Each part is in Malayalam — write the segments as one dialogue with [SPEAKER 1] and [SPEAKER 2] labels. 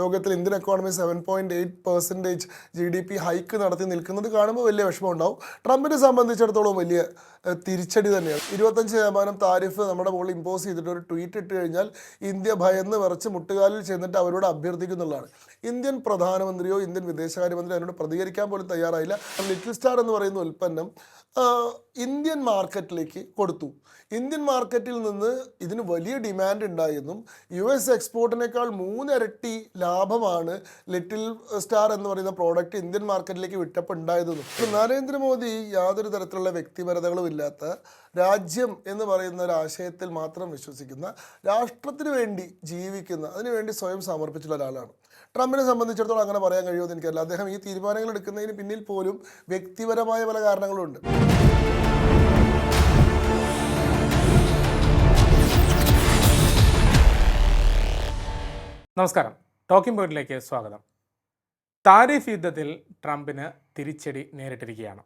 [SPEAKER 1] ലോകത്തിൽ Indian economy seven point eight percentage G D P hike നടത്തി നിൽക്കുന്നത് കാണുമ്പോൾ വലിയ വിഷമം ഉണ്ടാവും ട്രംപിനെ സംബന്ധിച്ചിടത്തോളം വലിയ തിരിച്ചടി തന്നെയാണ്. ഇരുപത്തഞ്ച് ശതമാനം താരിഫ് നമ്മുടെ മുകളിൽ ഇമ്പോസ് ചെയ്തിട്ട് ഒരു ട്വീറ്റ് ഇട്ട് കഴിഞ്ഞാൽ ഇന്ത്യ ഭയന്ന് വിറച്ച് മുട്ടുകാലിൽ ചെന്നിട്ട് അവരോട് അഭ്യർത്ഥിക്കുന്നുള്ളതാണ്. ഇന്ത്യൻ പ്രധാനമന്ത്രിയോ ഇന്ത്യൻ വിദേശകാര്യമന്ത്രിയോ അതിനോട് പ്രതികരിക്കാൻ പോലും തയ്യാറായില്ല. ലിറ്റിൽ സ്റ്റാർ എന്ന് പറയുന്ന ഉൽപ്പന്നം ഇന്ത്യൻ മാർക്കറ്റിലേക്ക് കൊടുത്തു. ഇന്ത്യൻ മാർക്കറ്റിൽ നിന്ന് ഇതിന് വലിയ ഡിമാൻഡ് ഉണ്ടായെന്നും യു എസ് എക്സ്പോർട്ടിനേക്കാൾ മൂന്നിരട്ടി ലാഭമാണ് ലിറ്റിൽ സ്റ്റാർ എന്ന് പറയുന്ന പ്രോഡക്റ്റ് ഇന്ത്യൻ മാർക്കറ്റിലേക്ക് വിട്ടപ്പോൾ ഉണ്ടായതെന്നും. നരേന്ദ്രമോദി യാതൊരു തരത്തിലുള്ള വ്യക്തിപരതകളും ഇല്ലാത്ത രാജ്യം എന്ന് പറയുന്ന ഒരു ആശയത്തിൽ മാത്രം വിശ്വസിക്കുന്ന രാഷ്ട്രത്തിന് വേണ്ടി ജീവിക്കുന്ന അതിനുവേണ്ടി സ്വയം സമർപ്പിച്ചുള്ള ഒരാളാണ്. ട്രംപിനെ സംബന്ധിച്ചിടത്തോളം അങ്ങനെ പറയാൻ കഴിയുമെന്ന് എനിക്കറിയില്ല. അദ്ദേഹം ഈ തീരുമാനങ്ങൾ എടുക്കുന്നതിന് പിന്നിൽ പോലും വ്യക്തിപരമായ പല കാരണങ്ങളുണ്ട്
[SPEAKER 2] നമസ്കാരം. ടോക്കിംഗ് പോയിന്റിലേക്ക് സ്വാഗതം. താരിഫ് യുദ്ധത്തിൽ ട്രംപിന് തിരിച്ചടി നേരിട്ടിരിക്കുകയാണ്.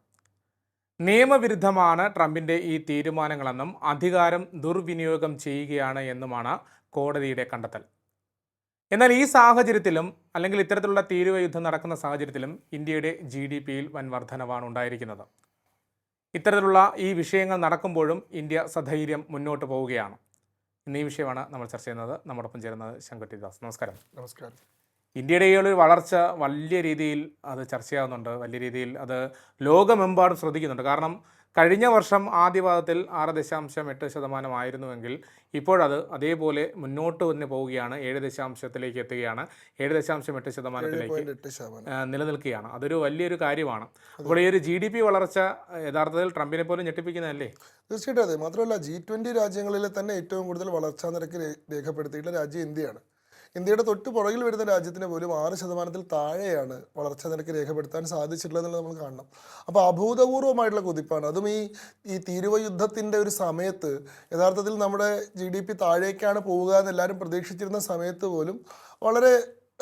[SPEAKER 2] നിയമവിരുദ്ധമാണ് ട്രംപിന്റെ ഈ തീരുമാനങ്ങളെന്നും അധികാരം ദുർവിനിയോഗം ചെയ്യുകയാണ് എന്നുമാണ് കോടതിയുടെ കണ്ടെത്തൽ. എന്നാൽ ഈ സാഹചര്യത്തിലും അല്ലെങ്കിൽ ഇത്തരത്തിലുള്ള തീരുവ യുദ്ധം നടക്കുന്ന സാഹചര്യത്തിലും ഇന്ത്യയുടെ ജി ഡി പിയിൽ വൻ വർധനവാണ് ഉണ്ടായിരിക്കുന്നത്. ഇത്തരത്തിലുള്ള ഈ വിഷയങ്ങൾ നടക്കുമ്പോഴും ഇന്ത്യ സധൈര്യം മുന്നോട്ട് പോവുകയാണ്. ഇന്ന് ഈ വിഷയമാണ് നമ്മൾ ചർച്ച ചെയ്യുന്നത്. നമ്മോടൊപ്പം ചേരുന്നത് ശങ്കുട്ടി ദാസ്. നമസ്കാരം.
[SPEAKER 1] നമസ്കാരം.
[SPEAKER 2] ഇന്ത്യയുടെ ഈ ഒരു വളർച്ച വലിയ രീതിയിൽ അത് ചർച്ചയാകുന്നുണ്ട് വലിയ രീതിയിൽ അത് ലോകമെമ്പാടും ശ്രദ്ധിക്കുന്നുണ്ട്. കാരണം കഴിഞ്ഞ വർഷം ആദ്യപാദത്തിൽ ആറ് ദശാംശം എട്ട് ശതമാനമായിരുന്നുവെങ്കിൽ ഇപ്പോഴത് അതേപോലെ മുന്നോട്ട് വന്ന് പോവുകയാണ്. ഏഴ് ദശാംശത്തിലേക്ക് എത്തുകയാണ്. ഏഴ് ദശാംശം എട്ട് ശതമാനത്തിലേക്ക് നിലനിൽക്കുകയാണ്. അതൊരു വലിയൊരു കാര്യമാണ്. അപ്പോൾ ഈ ഒരു ജി ഡി പി വളർച്ച യഥാർത്ഥത്തിൽ ട്രംപിനെ പോലും ഞെട്ടിപ്പിക്കുന്നതല്ലേ?
[SPEAKER 1] തീർച്ചയായിട്ടും അതെ. മാത്രമല്ല ജി ട്വന്റി രാജ്യങ്ങളിലെ തന്നെ ഏറ്റവും കൂടുതൽ വളർച്ചാ നിരക്ക് രേഖപ്പെടുത്തിയിട്ടുള്ള രാജ്യം ഇന്ത്യയാണ്. ഇന്ത്യയുടെ തൊട്ട് പുറകിൽ വരുന്ന രാജ്യത്തിന് പോലും ആറ് ശതമാനത്തിൽ താഴെയാണ് വളർച്ചാ നിരക്ക് രേഖപ്പെടുത്താൻ സാധിച്ചിട്ടുള്ളത് നമ്മൾ കാണണം. അപ്പോൾ അഭൂതപൂർവമായിട്ടുള്ള കുതിപ്പാണ്. അതും ഈ ഈ തീരുവ യുദ്ധത്തിന്റെ ഒരു സമയത്ത് യഥാർത്ഥത്തിൽ നമ്മുടെ ജി ഡി പി താഴേക്കാണ് പോവുക എന്ന് എല്ലാവരും പ്രതീക്ഷിച്ചിരുന്ന സമയത്ത് പോലും വളരെ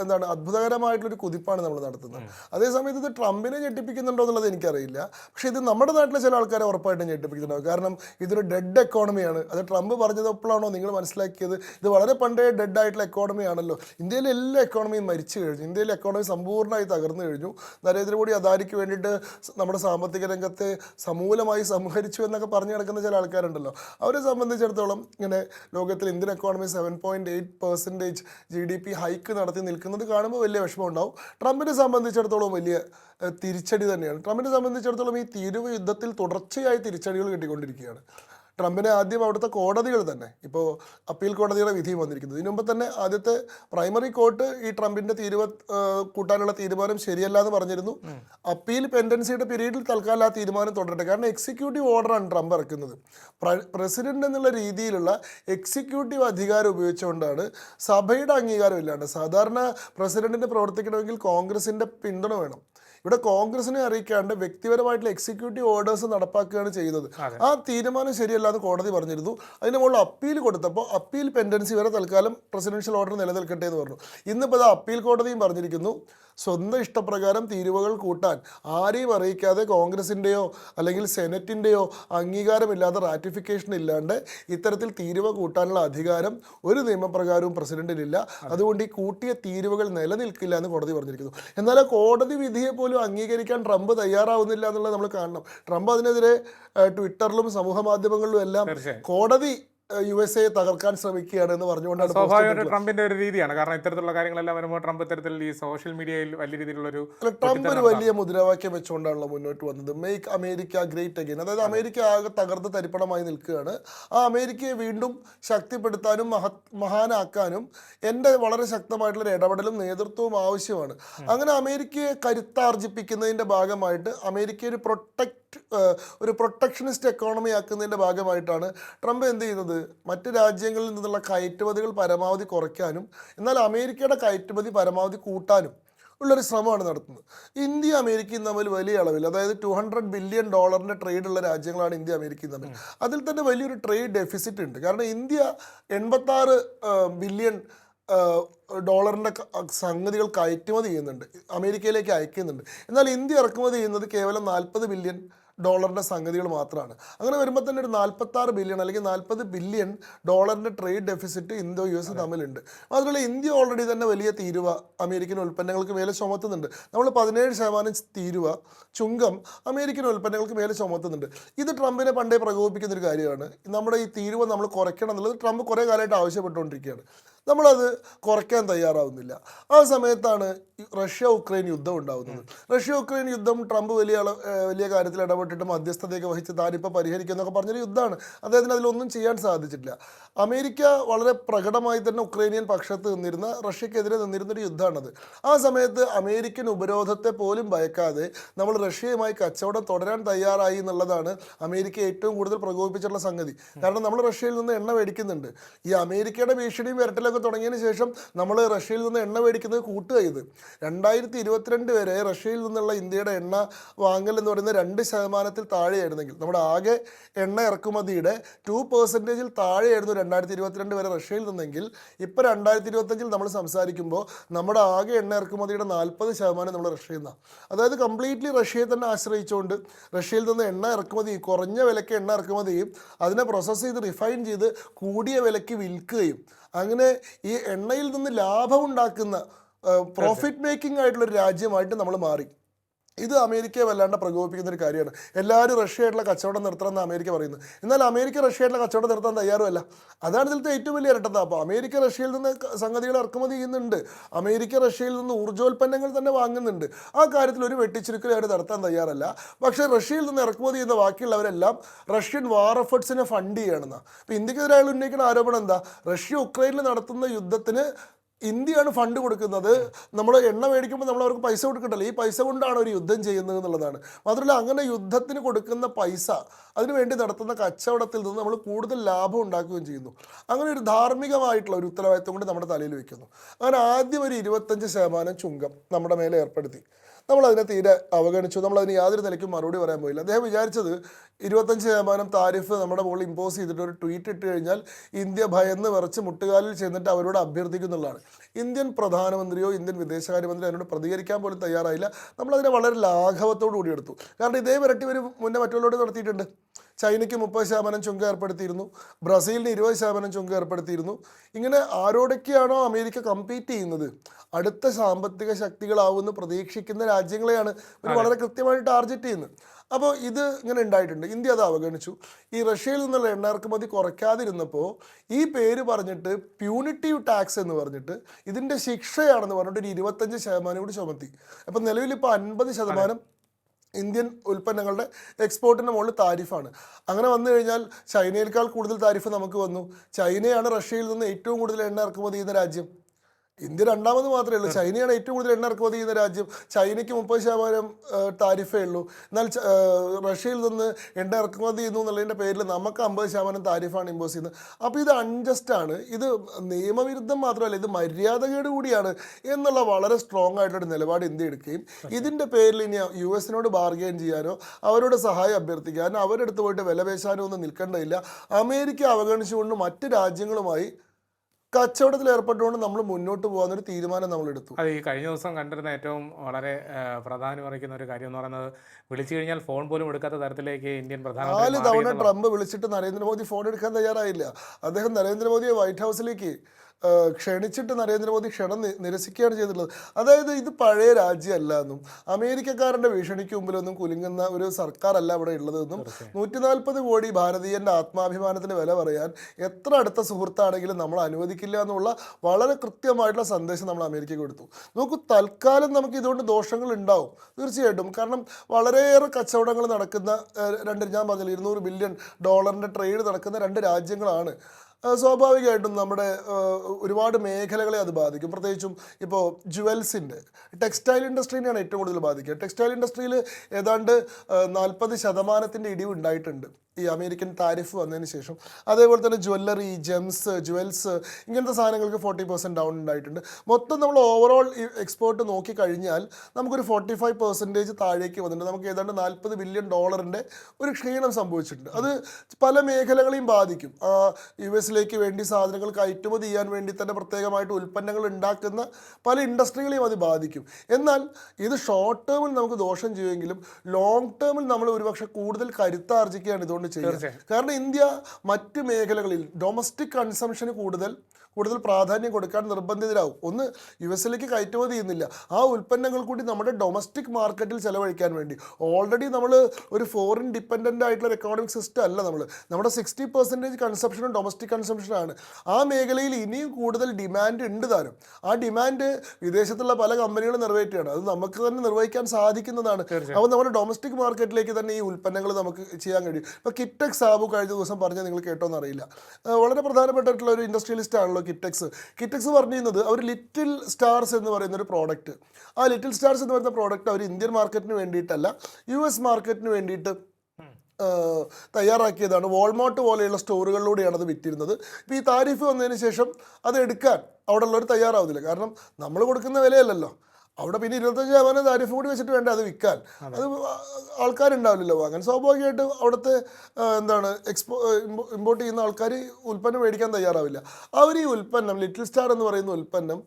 [SPEAKER 1] എന്താണ് അത്ഭുതകരമായിട്ടുള്ളൊരു കുതിപ്പാണ് നമ്മൾ നടത്തുന്നത്. അതേസമയത്ത് ഇത് ട്രംപിനെ ഞെട്ടിപ്പിക്കുന്നുണ്ടോ എന്നുള്ളത് എനിക്കറിയില്ല. പക്ഷേ ഇത് നമ്മുടെ നാട്ടിലെ ചില ആൾക്കാരെ ഉറപ്പായിട്ടും ഞെട്ടിപ്പിക്കുന്നുണ്ടാവും. കാരണം ഇതൊരു ഡെഡ് എക്കോണമിയാണ്. അത് ട്രംപ് പറഞ്ഞതപ്പോഴാണോ നിങ്ങൾ മനസ്സിലാക്കിയത്? ഇത് വളരെ പണ്ടേ ഡെഡ് ആയിട്ടുള്ള എക്കോണമി ആണല്ലോ ഇന്ത്യയിലെ എല്ലാ എക്കോണമിയും മരിച്ചു കഴിഞ്ഞു. ഇന്ത്യയിലെ എക്കോണമി സമ്പൂർണമായി തകർന്നു കഴിഞ്ഞു. നരേന്ദ്രമോദി അദാനിക്ക് വേണ്ടിയിട്ട് നമ്മുടെ സാമ്പത്തിക രംഗത്തെ സമൂലമായി സംഹരിച്ചു എന്നൊക്കെ പറഞ്ഞു നടക്കുന്ന ചില ആൾക്കാരുണ്ടല്ലോ. അവരെ സംബന്ധിച്ചിടത്തോളം ഇങ്ങനെ ലോകത്തിൽ Indian economy seven point eight percentage G D P hike നടത്തി നിൽക്കുന്നത് കാണുമ്പോൾ വലിയ വിഷമം ഉണ്ടാവും. ട്രംപിനെ സംബന്ധിച്ചിടത്തോളം വലിയ തിരിച്ചടി തന്നെയാണ്. ട്രംപിനെ സംബന്ധിച്ചിടത്തോളം ഈ തീരുവ യുദ്ധത്തിൽ തുടർച്ചയായി തിരിച്ചടികൾ കിട്ടിക്കൊണ്ടിരിക്കുകയാണ്. ട്രംപിനെ ആദ്യം അവിടുത്തെ കോടതികൾ തന്നെ ഇപ്പോൾ അപ്പീൽ കോടതിയുടെ വിധിയും വന്നിരിക്കുന്നത് ഇതിനു മുമ്പ് തന്നെ ആദ്യത്തെ പ്രൈമറി കോർട്ട് ഈ ട്രംപിന്റെ തീരുവ കൂട്ടാനുള്ള തീരുമാനം ശരിയല്ല എന്ന് പറഞ്ഞിരുന്നു. അപ്പീൽ പെൻഡൻസിയുടെ പീരീഡിൽ തൽക്കാലം ആ തീരുമാനം തുടരട്ടെ. കാരണം എക്സിക്യൂട്ടീവ് ഓർഡറാണ് ട്രംപ് ഇറക്കുന്നത്. പ്ര- പ്രസിഡന്റ് എന്നുള്ള രീതിയിലുള്ള എക്സിക്യൂട്ടീവ് അധികാരം ഉപയോഗിച്ചുകൊണ്ടാണ് സഭയുടെ അംഗീകാരം ഇല്ലാണ്ട് സാധാരണ പ്രസിഡന്റിന് പ്രവർത്തിക്കണമെങ്കിൽ കോൺഗ്രസിന്റെ പിന്തുണ വേണം. ഇവിടെ കോൺഗ്രസിനെ അറിയിക്കാണ്ട് വ്യക്തിപരമായിട്ടുള്ള എക്സിക്യൂട്ടീവ് ഓർഡേഴ്സ് നടപ്പാക്കുകയാണ് ചെയ്യുന്നത്. ആ തീരുമാനം ശരിയല്ല എന്ന് കോടതി പറഞ്ഞിരുന്നു. അതിന് മുകളിൽ അപ്പീൽ കൊടുത്തപ്പോൾ അപ്പീൽ പെൻഡൻസി വരെ തൽക്കാലം പ്രസിഡൻഷ്യൽ ഓർഡർ നിലനിൽക്കട്ടെ എന്ന് പറഞ്ഞു. ഇന്നിപ്പോൾ അത് അപ്പീൽ കോടതിയും പറഞ്ഞിരിക്കുന്നു. സ്വന്തം ഇഷ്ടപ്രകാരം തീരുവകൾ കൂട്ടാൻ ആരെയും അറിയിക്കാതെ കോൺഗ്രസിന്റെയോ അല്ലെങ്കിൽ സെനറ്റിന്റെയോ അംഗീകാരമില്ലാതെ റാറ്റിഫിക്കേഷൻ ഇല്ലാണ്ട് ഇത്തരത്തിൽ തീരുവ കൂട്ടാനുള്ള അധികാരം ഒരു നിയമപ്രകാരവും പ്രസിഡന്റിനില്ല അതുകൊണ്ട് ഈ കൂട്ടിയ തീരുവകൾ നിലനിൽക്കില്ല എന്ന് കോടതി പറഞ്ഞിരിക്കുന്നു. എന്നാൽ കോടതി വിധിയെ പോലും അംഗീകരിക്കാൻ ട്രംപ് തയ്യാറാവുന്നില്ല എന്നുള്ളത് നമ്മൾ കാണണം. ട്രംപ് അതിനെതിരെ ട്വിറ്ററിലും സമൂഹ മാധ്യമങ്ങളിലും എല്ലാം കോടതി യു എസ് എ തകർക്കാൻ ശ്രമിക്കുകയാണ് എന്ന് പറഞ്ഞുകൊണ്ടാണ്
[SPEAKER 2] സ്വാഭാവികമായിട്ട് ട്രംപിന്റെ ഒരു രീതിയാണ്. കാരണം ഇത്തരത്തിലുള്ള കാര്യങ്ങളെല്ലാം വരുമ്പോൾ ട്രംപ് ഇത്തരത്തിൽ ഈ സോഷ്യൽ മീഡിയയിൽ വലിയ രീതിയിലുള്ള ഒരു
[SPEAKER 1] ട്രംപ് ഒരു വലിയ മുദ്രാവാക്യം വെച്ചുകൊണ്ടാണല്ലോ മുന്നോട്ട് വന്നത്. മേക്ക് അമേരിക്ക ഗ്രേറ്റ് അഗൈൻ അതായത് അമേരിക്ക ആകെ തകർത്ത് തരിപ്പണമായി നിൽക്കുകയാണ്. ആ അമേരിക്കയെ വീണ്ടും ശക്തിപ്പെടുത്താനും മഹ മഹാനാക്കാനും എന്റെ വളരെ ശക്തമായിട്ടുള്ള ഒരു ഇടപെടലും നേതൃത്വവും ആവശ്യമാണ്. അങ്ങനെ അമേരിക്കയെ കരുത്താർജിപ്പിക്കുന്നതിന്റെ ഭാഗമായിട്ട് അമേരിക്കയെ ഒരു പ്രൊട്ടക്ട് ഒരു പ്രൊട്ടക്ഷനിസ്റ്റ് എക്കോണമി ആക്കുന്നതിന്റെ ഭാഗമായിട്ടാണ് ട്രംപ് എന്ത് ചെയ്യുന്നത്? മറ്റ് രാജ്യങ്ങളിൽ നിന്നുള്ള കയറ്റുമതികൾ പരമാവധി കുറയ്ക്കാനും എന്നാൽ അമേരിക്കയുടെ കയറ്റുമതി പരമാവധി കൂട്ടാനും ഉള്ളൊരു ശ്രമമാണ് നടത്തുന്നത്. ഇന്ത്യ അമേരിക്കയും തമ്മിൽ വലിയ അളവിൽ അതായത് ടു ഹൺഡ്രഡ് ബില്യൺ ഡോളറിന്റെ ട്രേഡ് ഉള്ള രാജ്യങ്ങളാണ് ഇന്ത്യ അമേരിക്കയും തമ്മിൽ. അതിൽ തന്നെ വലിയൊരു ട്രേഡ് ഡെഫിസിറ്റ് ഉണ്ട്. കാരണം ഇന്ത്യ എൺപത്താറ് ബില്യൺ ഡോളറിന്റെ സംഗതികൾ കയറ്റുമതി ചെയ്യുന്നുണ്ട്. അമേരിക്കയിലേക്ക് അയക്കുന്നുണ്ട്. എന്നാൽ ഇന്ത്യ ഇറക്കുമതി ചെയ്യുന്നത് കേവലം നാൽപ്പത് ബില്യൺ ഡോളറിന്റെ സംഗതികൾ മാത്രമാണ്. അങ്ങനെ വരുമ്പോൾ തന്നെ ഒരു നാൽപ്പത്താറ് ബില്യൺ അല്ലെങ്കിൽ നാൽപ്പത് ബില്യൺ ഡോളറിന്റെ trade deficit India U S തമ്മിലുണ്ട്. അതുപോലെ ഇന്ത്യ ഓൾറെഡി തന്നെ വലിയ തീരുവ അമേരിക്കൻ ഉൽപ്പന്നങ്ങൾക്ക് മേലെ ചുമത്തുന്നുണ്ട്. നമ്മൾ പതിനേഴ് ശതമാനം തീരുവ ചുങ്കം അമേരിക്കൻ ഉൽപ്പന്നങ്ങൾക്ക് മേലെ ചുമത്തുന്നുണ്ട്. ഇത് ട്രംപിനെ പണ്ടേ പ്രകോപിപ്പിക്കുന്ന ഒരു കാര്യമാണ്. നമ്മുടെ ഈ തീരുവ നമ്മൾ കുറയ്ക്കണം എന്നുള്ളത് ട്രംപ് കുറേ കാലമായിട്ട് ആവശ്യപ്പെട്ടുകൊണ്ടിരിക്കുകയാണ്. നമ്മളത് കുറയ്ക്കാൻ തയ്യാറാവുന്നില്ല. ആ സമയത്താണ് റഷ്യ ഉക്രൈൻ യുദ്ധം ഉണ്ടാകുന്നത് റഷ്യ ഉക്രൈൻ യുദ്ധം ട്രംപ് വലിയ വലിയ കാര്യത്തിൽ ഇടപെട്ടിട്ട് മധ്യസ്ഥതയൊക്കെ വഹിച്ച് താനിപ്പോൾ പരിഹരിക്കുന്നൊക്കെ പറഞ്ഞൊരു യുദ്ധമാണ്. അദ്ദേഹത്തിന് അതിലൊന്നും ചെയ്യാൻ സാധിച്ചിട്ടില്ല. അമേരിക്ക വളരെ പ്രകടമായി തന്നെ ഉക്രൈനിയൻ പക്ഷത്ത് നിന്നിരുന്ന റഷ്യക്കെതിരെ നിന്നിരുന്നൊരു യുദ്ധമാണത്. ആ സമയത്ത് അമേരിക്കൻ ഉപരോധത്തെ പോലും ഭയക്കാതെ നമ്മൾ റഷ്യയുമായി കച്ചവടം തുടരാൻ തയ്യാറായി എന്നുള്ളതാണ് അമേരിക്ക ഏറ്റവും കൂടുതൽ പ്രകോപിപ്പിച്ചിട്ടുള്ള സംഗതി. കാരണം നമ്മൾ റഷ്യയിൽ നിന്ന് എണ്ണ മേടിക്കുന്നുണ്ട്. ഈ അമേരിക്കയുടെ ഭീഷണിയും വിരട്ടലൊക്കെ തുടങ്ങിയതിന് ശേഷം നമ്മൾ റഷ്യയിൽ നിന്ന് എണ്ണ മേടിക്കുന്നത് കൂട്ടുക ഇത്. രണ്ടായിരത്തി ഇരുപത്തിരണ്ട് വരെ റഷ്യയിൽ നിന്നുള്ള ഇന്ത്യയുടെ എണ്ണ വാങ്ങൽ എന്ന് പറയുന്നത് രണ്ട് ശതമാനത്തിൽ താഴെയായിരുന്നെങ്കിൽ നമ്മുടെ ആകെ എണ്ണ ഇറക്കുമതിയുടെ ടു പെർസെന്റേജിൽ താഴെയായിരുന്നു രണ്ടായിരത്തി ഇരുപത്തിരണ്ട് വരെ റഷ്യയിൽ നിന്നെങ്കിൽ. ഇപ്പോൾ രണ്ടായിരത്തി ഇരുപത്തഞ്ചിൽ നമ്മൾ സംസാരിക്കുമ്പോൾ നമ്മുടെ ആകെ എണ്ണ ഇറക്കുമതിയുടെ നാൽപ്പത് ശതമാനം നമ്മൾ റഷ്യയിൽ നിന്നാണ്. അതായത് കംപ്ലീറ്റ്ലി റഷ്യയെ തന്നെ ആശ്രയിച്ചുകൊണ്ട് റഷ്യയിൽ നിന്ന് എണ്ണ ഇറക്കുമതി കുറഞ്ഞ വിലയ്ക്ക് എണ്ണ ഇറക്കുമതിയും അതിനെ പ്രോസസ്സ് ചെയ്ത് റിഫൈൻ ചെയ്ത് കൂടിയ വിലയ്ക്ക് വിൽക്കുകയും അങ്ങനെ ഈ എണ്ണയിൽ നിന്ന് ലാഭം ഉണ്ടാക്കുന്ന പ്രോഫിറ്റ് മേക്കിംഗ് ആയിട്ടുള്ള ഒരു രാജ്യമായിട്ട് നമ്മൾ മാറി. ഇത് അമേരിക്കയെ വല്ലാണ്ട് പ്രകോപിപ്പിക്കുന്ന ഒരു കാര്യമാണ്. എല്ലാവരും റഷ്യയായിട്ടുള്ള കച്ചവടം നിർത്തണമെന്ന് അമേരിക്ക പറയുന്നു. എന്നാൽ അമേരിക്ക റഷ്യയായിട്ടുള്ള കച്ചവടം നിർത്താൻ തയ്യാറുമല്ല. അതാണ് ഇതിലത്തെ ഏറ്റവും വലിയ ഇരട്ടത്താ അപ്പോൾ അമേരിക്ക റഷ്യയിൽ നിന്ന് സംഗതികൾ ഇറക്കുമതി ചെയ്യുന്നുണ്ട്. അമേരിക്ക റഷ്യയിൽ നിന്ന് ഊർജോൽപ്പന്നങ്ങൾ തന്നെ വാങ്ങുന്നുണ്ട്. ആ കാര്യത്തിൽ ഒരു വെട്ടിച്ചുരുക്കൽ അവർ നടത്താൻ തയ്യാറല്ല. പക്ഷേ റഷ്യയിൽ നിന്ന് ഇറക്കുമതി ചെയ്യുന്ന ബാക്കിയുള്ളവരെല്ലാം റഷ്യൻ വാർ എഫേർട്സിനെ ഫണ്ട് ചെയ്യണമെന്നാണ് അപ്പോൾ ഇന്ത്യക്കെതിരായ ഉന്നയിക്കുന്ന ആരോപണം എന്താ? റഷ്യ ഉക്രൈനിൽ നടത്തുന്ന യുദ്ധത്തിന് ഇന്ത്യയാണ് ഫണ്ട് കൊടുക്കുന്നത്. നമ്മൾ എണ്ണ മേടിക്കുമ്പോൾ നമ്മൾ അവർക്ക് പൈസ കൊടുക്കണ്ടല്ലോ. ഈ പൈസ കൊണ്ടാണ് ഒരു യുദ്ധം ചെയ്യുന്നത് എന്നുള്ളതാണ്. മാത്രമല്ല അങ്ങനെ യുദ്ധത്തിന് കൊടുക്കുന്ന പൈസ അതിനുവേണ്ടി നടത്തുന്ന കച്ചവടത്തിൽ നിന്ന് നമ്മൾ കൂടുതൽ ലാഭം ഉണ്ടാക്കുകയും ചെയ്യുന്നു. അങ്ങനെ ഒരു ധാർമ്മികമായിട്ടുള്ള ഒരു ഉത്തരവാദിത്വം കൊണ്ട് നമ്മുടെ തലയിൽ വെക്കുന്നു. അങ്ങനെ ആദ്യം ഒരു ഇരുപത്തഞ്ച് ശതമാനം ചുങ്കം നമ്മുടെ മേലെ ഏർപ്പെടുത്തി. നമ്മൾ അതിനെ തീരെ അവഗണിച്ചു. നമ്മളതിന് യാതൊരു നിലയ്ക്കും മറുപടി പറയാൻ പോയില്ല. അദ്ദേഹം വിചാരിച്ചത് ഇരുപത്തഞ്ച് ശതമാനം താരിഫ് നമ്മുടെ മുകളിൽ ഇമ്പോസ് ചെയ്തിട്ട് ഒരു ട്വീറ്റ് ഇട്ട് കഴിഞ്ഞാൽ ഇന്ത്യ ഭയന്ന് വിറച്ച് മുട്ടുകാലിൽ ചെന്നിട്ട് അവരോട് അഭ്യർത്ഥിക്കുന്നുള്ളതാണ്. ഇന്ത്യൻ പ്രധാനമന്ത്രിയോ ഇന്ത്യൻ വിദേശകാര്യമന്ത്രിയോ അതിനോട് പ്രതികരിക്കാൻ പോലും തയ്യാറായില്ല. നമ്മളതിനെ വളരെ ലാഘവത്തോടു കൂടി എടുത്തു. കാരണം ഇതേ വരട്ടി ഒരു മുന്നേ മറ്റുള്ളവരോട് നടത്തിയിട്ടുണ്ട്. ചൈനയ്ക്ക് മുപ്പത് ശതമാനം ചുങ്കം ഏർപ്പെടുത്തിയിരുന്നു. ബ്രസീലിന് ഇരുപത് ശതമാനം ചുങ്കം ഏർപ്പെടുത്തിയിരുന്നു. ഇങ്ങനെ ആരോടൊക്കെയാണോ അമേരിക്ക കമ്പീറ്റ് ചെയ്യുന്നത്? അടുത്ത സാമ്പത്തിക ശക്തികളാവുമെന്ന് പ്രതീക്ഷിക്കുന്ന രാജ്യങ്ങളെയാണ് ഇവർ വളരെ കൃത്യമായിട്ട് ടാർഗറ്റ് ചെയ്യുന്നത്. അപ്പോൾ ഇത് ഇങ്ങനെ ഉണ്ടായിട്ടുണ്ട്. ഇന്ത്യ അത് അവഗണിച്ചു. ഈ റഷ്യയിൽ നിന്നുള്ള എണ്ണ ഇറക്കുമതി കുറയ്ക്കാതിരുന്നപ്പോൾ ഈ പേര് പറഞ്ഞിട്ട് പ്യൂണിറ്റീവ് ടാക്സ് എന്ന് പറഞ്ഞിട്ട് ഇതിന്റെ ശിക്ഷയാണെന്ന് പറഞ്ഞിട്ട് ഒരു ഇരുപത്തഞ്ച് ശതമാനം കൂടി ചുമത്തി. അപ്പം നിലവിൽ ഇപ്പോൾ അൻപത് ശതമാനം ഇന്ത്യൻ ഉൽപ്പന്നങ്ങളുടെ എക്സ്പോർട്ടിന്റെ മുകളിൽ താരിഫാണ്. അങ്ങനെ വന്നു കഴിഞ്ഞാൽ ചൈനയേക്കാൾ കൂടുതൽ താരിഫ് നമുക്ക് വന്നു. ചൈനയാണ് റഷ്യയിൽ നിന്ന് ഏറ്റവും കൂടുതൽ എണ്ണ ഇറക്കുമതി ചെയ്യുന്ന രാജ്യം. ഇന്ത്യ രണ്ടാമത് മാത്രമേ ഉള്ളൂ. ചൈനയാണ് ഏറ്റവും കൂടുതൽ എണ്ണ ഇറക്കുമതി ചെയ്യുന്ന രാജ്യം. ചൈനയ്ക്ക് മുപ്പത് ശതമാനം താരിഫേ ഉള്ളൂ. എന്നാൽ റഷ്യയിൽ നിന്ന് എണ്ണ ഇറക്കുമതി ചെയ്യുന്നു എന്നുള്ളതിന്റെ പേരിൽ നമുക്ക് അമ്പത് ശതമാനം താരിഫാണ് ഇമ്പോസ് ചെയ്യുന്നത്. അപ്പോൾ ഇത് അൺജസ്റ്റ് ആണ്. ഇത് നിയമവിരുദ്ധം മാത്രമല്ല ഇത് മര്യാദകേട് കൂടിയാണ് എന്നുള്ള വളരെ സ്ട്രോങ് ആയിട്ടുള്ള നിലപാട് ഇന്ത്യ എടുക്കുകയും ഇതിന്റെ പേരിൽ ഇനി യു എസിനോട് ബാർഗെയിൻ ചെയ്യാനോ അവരോട് സഹായം അഭ്യർത്ഥിക്കാനോ അവരെടുത്ത് പോയിട്ട് വില പേശാനോ ഒന്നും നിൽക്കേണ്ടതില്ല. അമേരിക്ക അവഗണിച്ചുകൊണ്ട് മറ്റ് രാജ്യങ്ങളുമായി കച്ചവടത്തിൽ ഏർപ്പെട്ടുകൊണ്ട് നമ്മൾ മുന്നോട്ട് പോകാൻ ഒരു തീരുമാനം നമ്മൾ എടുത്തു
[SPEAKER 2] അത് ഈ കഴിഞ്ഞ ദിവസം കണ്ടിരുന്ന ഏറ്റവും വളരെ പ്രധാനം പ്രാധാന്യം അറിയിക്കുന്ന ഒരു കാര്യം എന്ന് പറയുന്നത് വിളിച്ചു കഴിഞ്ഞാൽ ഫോൺ പോലും എടുക്കാത്ത തരത്തിലേക്ക് ഇന്ത്യൻ
[SPEAKER 1] നാല്
[SPEAKER 2] പ്രധാനമന്ത്രി
[SPEAKER 1] തവണ
[SPEAKER 2] മാറി
[SPEAKER 1] ട്രംപ് വിളിച്ചിട്ട് നരേന്ദ്രമോദി ഫോൺ എടുക്കാൻ തയ്യാറായില്ല. അദ്ദേഹം നരേന്ദ്രമോദിയെ വൈറ്റ് ഹൗസിലേക്ക് ക്ഷണിച്ചിട്ട് നരേന്ദ്രമോദി ക്ഷണം നിരസിക്കുകയാണ് ചെയ്തിട്ടുള്ളത്. അതായത് ഇത് പഴയ രാജ്യമല്ല എന്നും അമേരിക്കക്കാരുടെ ഭീഷണിക്ക് മുമ്പിലൊന്നും കുലുങ്ങുന്ന ഒരു സർക്കാരല്ല ഇവിടെ ഉള്ളതെന്നും നൂറ്റി നാൽപ്പത് കോടി ഭാരതീയന്റെ ആത്മാഭിമാനത്തിന് വില പറയാൻ എത്ര അടുത്ത സുഹൃത്താണെങ്കിലും നമ്മൾ അനുവദിക്കില്ല എന്നുള്ള വളരെ കൃത്യമായിട്ടുള്ള സന്ദേശം നമ്മൾ അമേരിക്കയ്ക്ക് കൊടുത്തു. നോക്കൂ തൽക്കാലം നമുക്ക് ഇതുകൊണ്ട് ദോഷങ്ങൾ ഉണ്ടാവും തീർച്ചയായിട്ടും. കാരണം വളരെയേറെ കച്ചവടങ്ങൾ നടക്കുന്ന രണ്ട് ഞാൻ പറഞ്ഞില്ല ഇരുന്നൂറ് ബില്യൺ ഡോളറിന്റെ ട്രേഡ് നടക്കുന്ന രണ്ട് രാജ്യങ്ങളാണ്. സ്വാഭാവികമായിട്ടും നമ്മുടെ ഒരുപാട് മേഖലകളെ അത് ബാധിക്കും. പ്രത്യേകിച്ചും ഇപ്പോൾ ജുവൽസിന്റെ ടെക്സ്റ്റൈൽ ഇൻഡസ്ട്രീനെയാണ് ഏറ്റവും കൂടുതൽ ബാധിക്കുക. ടെക്സ്റ്റൈൽ ഇൻഡസ്ട്രിയിൽ ഏതാണ്ട് നാൽപ്പത് ശതമാനത്തിന്റെ ഇടിവ് ഉണ്ടായിട്ടുണ്ട്. ഈ അമേരിക്കൻ താരിഫ് വന്നതിന് ശേഷം. അതേപോലെ തന്നെ ജ്വല്ലറി ജെംസ് ജുവൽസ് ഇങ്ങനത്തെ സാധനങ്ങൾക്ക് ഫോർട്ടി പെർസെന്റ് ഡൗൺ ഉണ്ടായിട്ടുണ്ട്. മൊത്തം നമ്മൾ ഓവറോൾ എക്സ്പോർട്ട് നോക്കി കഴിഞ്ഞാൽ നമുക്കൊരു ഫോർട്ടി ഫൈവ് പെർസെന്റേജ് താഴേക്ക് വന്നിട്ടുണ്ട്. നമുക്ക് ഏതാണ്ട് നാൽപ്പത് ബില്യൺ ഡോളറിന്റെ ഒരു ക്ഷീണം സംഭവിച്ചിട്ടുണ്ട്. അത് പല മേഖലകളെയും ബാധിക്കും. യു എസിലേക്ക് വേണ്ടി സാധനങ്ങൾ കയറ്റുമതി ചെയ്യാൻ വേണ്ടി തന്നെ പ്രത്യേകമായിട്ട് ഉൽപ്പന്നങ്ങൾ ഉണ്ടാക്കുന്ന പല ഇൻഡസ്ട്രികളെയും അത് ബാധിക്കും. എന്നാൽ ഇത് ഷോർട്ട് ടേമിൽ നമുക്ക് ദോഷം ചെയ്യുമെങ്കിലും ലോങ് ടേമിൽ നമ്മൾ ഒരുപക്ഷെ കൂടുതൽ കരുത്താർജിക്കുകയാണ് ഇതുകൊണ്ട് ചെയ്യുക കാരണം ഇന്ത്യ മറ്റ് മേഖലകളിൽ ഡൊമസ്റ്റിക് കൺസംഷന് കൂടുതൽ കൂടുതൽ പ്രാധാന്യം കൊടുക്കാൻ നിർബന്ധിതരാകും ഒന്ന് യു എസിലേക്ക് കയറ്റുമതി ചെയ്യുന്നില്ല. ആ ഉൽപ്പന്നങ്ങൾ കൂടി നമ്മുടെ ഡൊമസ്റ്റിക് മാർക്കറ്റിൽ ചെലവഴിക്കാൻ വേണ്ടി. ഓൾറെഡി നമ്മൾ ഒരു ഫോറിൻ ഡിപ്പെൻഡന്റ് ആയിട്ടുള്ള എക്കണോമിക് സിസ്റ്റം അല്ല നമ്മൾ നമ്മുടെ സിക്സ്റ്റി പെർസെന്റേജ് കൺസപ്ഷനും ഡൊമസ്റ്റിക് കൺസപ്ഷനാണ് ആ മേഖലയിൽ ഇനിയും കൂടുതൽ ഡിമാൻഡ് ഉണ്ട് താനും. ആ ഡിമാൻഡ് വിദേശത്തുള്ള പല കമ്പനികളും നിറവേറ്റുകയാണ്. അത് നമുക്ക് തന്നെ നിർവഹിക്കാൻ സാധിക്കുന്നതാണ്. അപ്പോൾ നമ്മുടെ ഡൊമസ്റ്റിക് മാർക്കറ്റിലേക്ക് തന്നെ ഈ ഉൽപ്പന്നങ്ങൾ നമുക്ക് ചെയ്യാൻ കഴിയും. ഇപ്പോൾ കിറ്റക് സാബു കഴിഞ്ഞ ദിവസം പറഞ്ഞാൽ നിങ്ങൾ കേട്ടോ അറിയില്ല. വളരെ പ്രധാനപ്പെട്ടിട്ടുള്ള ഒരു ഇൻഡസ്ട്രിയലിസ്റ്റ് ആണല്ലോ കിറ്റക്സ് കിറ്റക്സ് പറഞ്ഞിരുന്നത് അവർ ലിറ്റിൽ സ്റ്റാർസ് എന്ന് പറയുന്ന ഒരു പ്രോഡക്റ്റ് ആ ലിറ്റിൽ സ്റ്റാർസ് എന്ന് പറയുന്ന പ്രോഡക്റ്റ് അവർ ഇന്ത്യൻ മാർക്കറ്റിന് വേണ്ടിയിട്ടല്ല യു എസ് മാർക്കറ്റിന് വേണ്ടിയിട്ട് തയ്യാറാക്കിയതാണ്. വാൾമാർട്ട് പോലെയുള്ള സ്റ്റോറുകളിലൂടെയാണ് അത് വിറ്റിരുന്നത്. ഇപ്പോൾ ഈ താരിഫ് വന്നതിന് ശേഷം അത് എടുക്കാൻ അവിടെ ഉള്ളവർ തയ്യാറാവുന്നില്ല. കാരണം നമ്മൾ കൊടുക്കുന്ന വിലയല്ലല്ലോ. അവിടെ പിന്നെ ഇരുപത്തഞ്ച് ശതമാനം താരിഫ് കൂടി വെച്ചിട്ട് വേണ്ട അത് വിൽക്കാൻ? അത്. ആൾക്കാരുണ്ടാവില്ലല്ലോ അങ്ങനെ സ്വാഭാവികമായിട്ട് അവിടുത്തെ എന്താണ് എക്സ്പോ ഇമ്പോർട്ട് ചെയ്യുന്ന ആൾക്കാർ ഉൽപ്പന്നം മേടിക്കാൻ തയ്യാറാവില്ല. അവർ ഈ ഉൽപ്പന്നം ലിറ്റിൽ സ്റ്റാർ എന്ന് പറയുന്ന ഉൽപ്പന്നം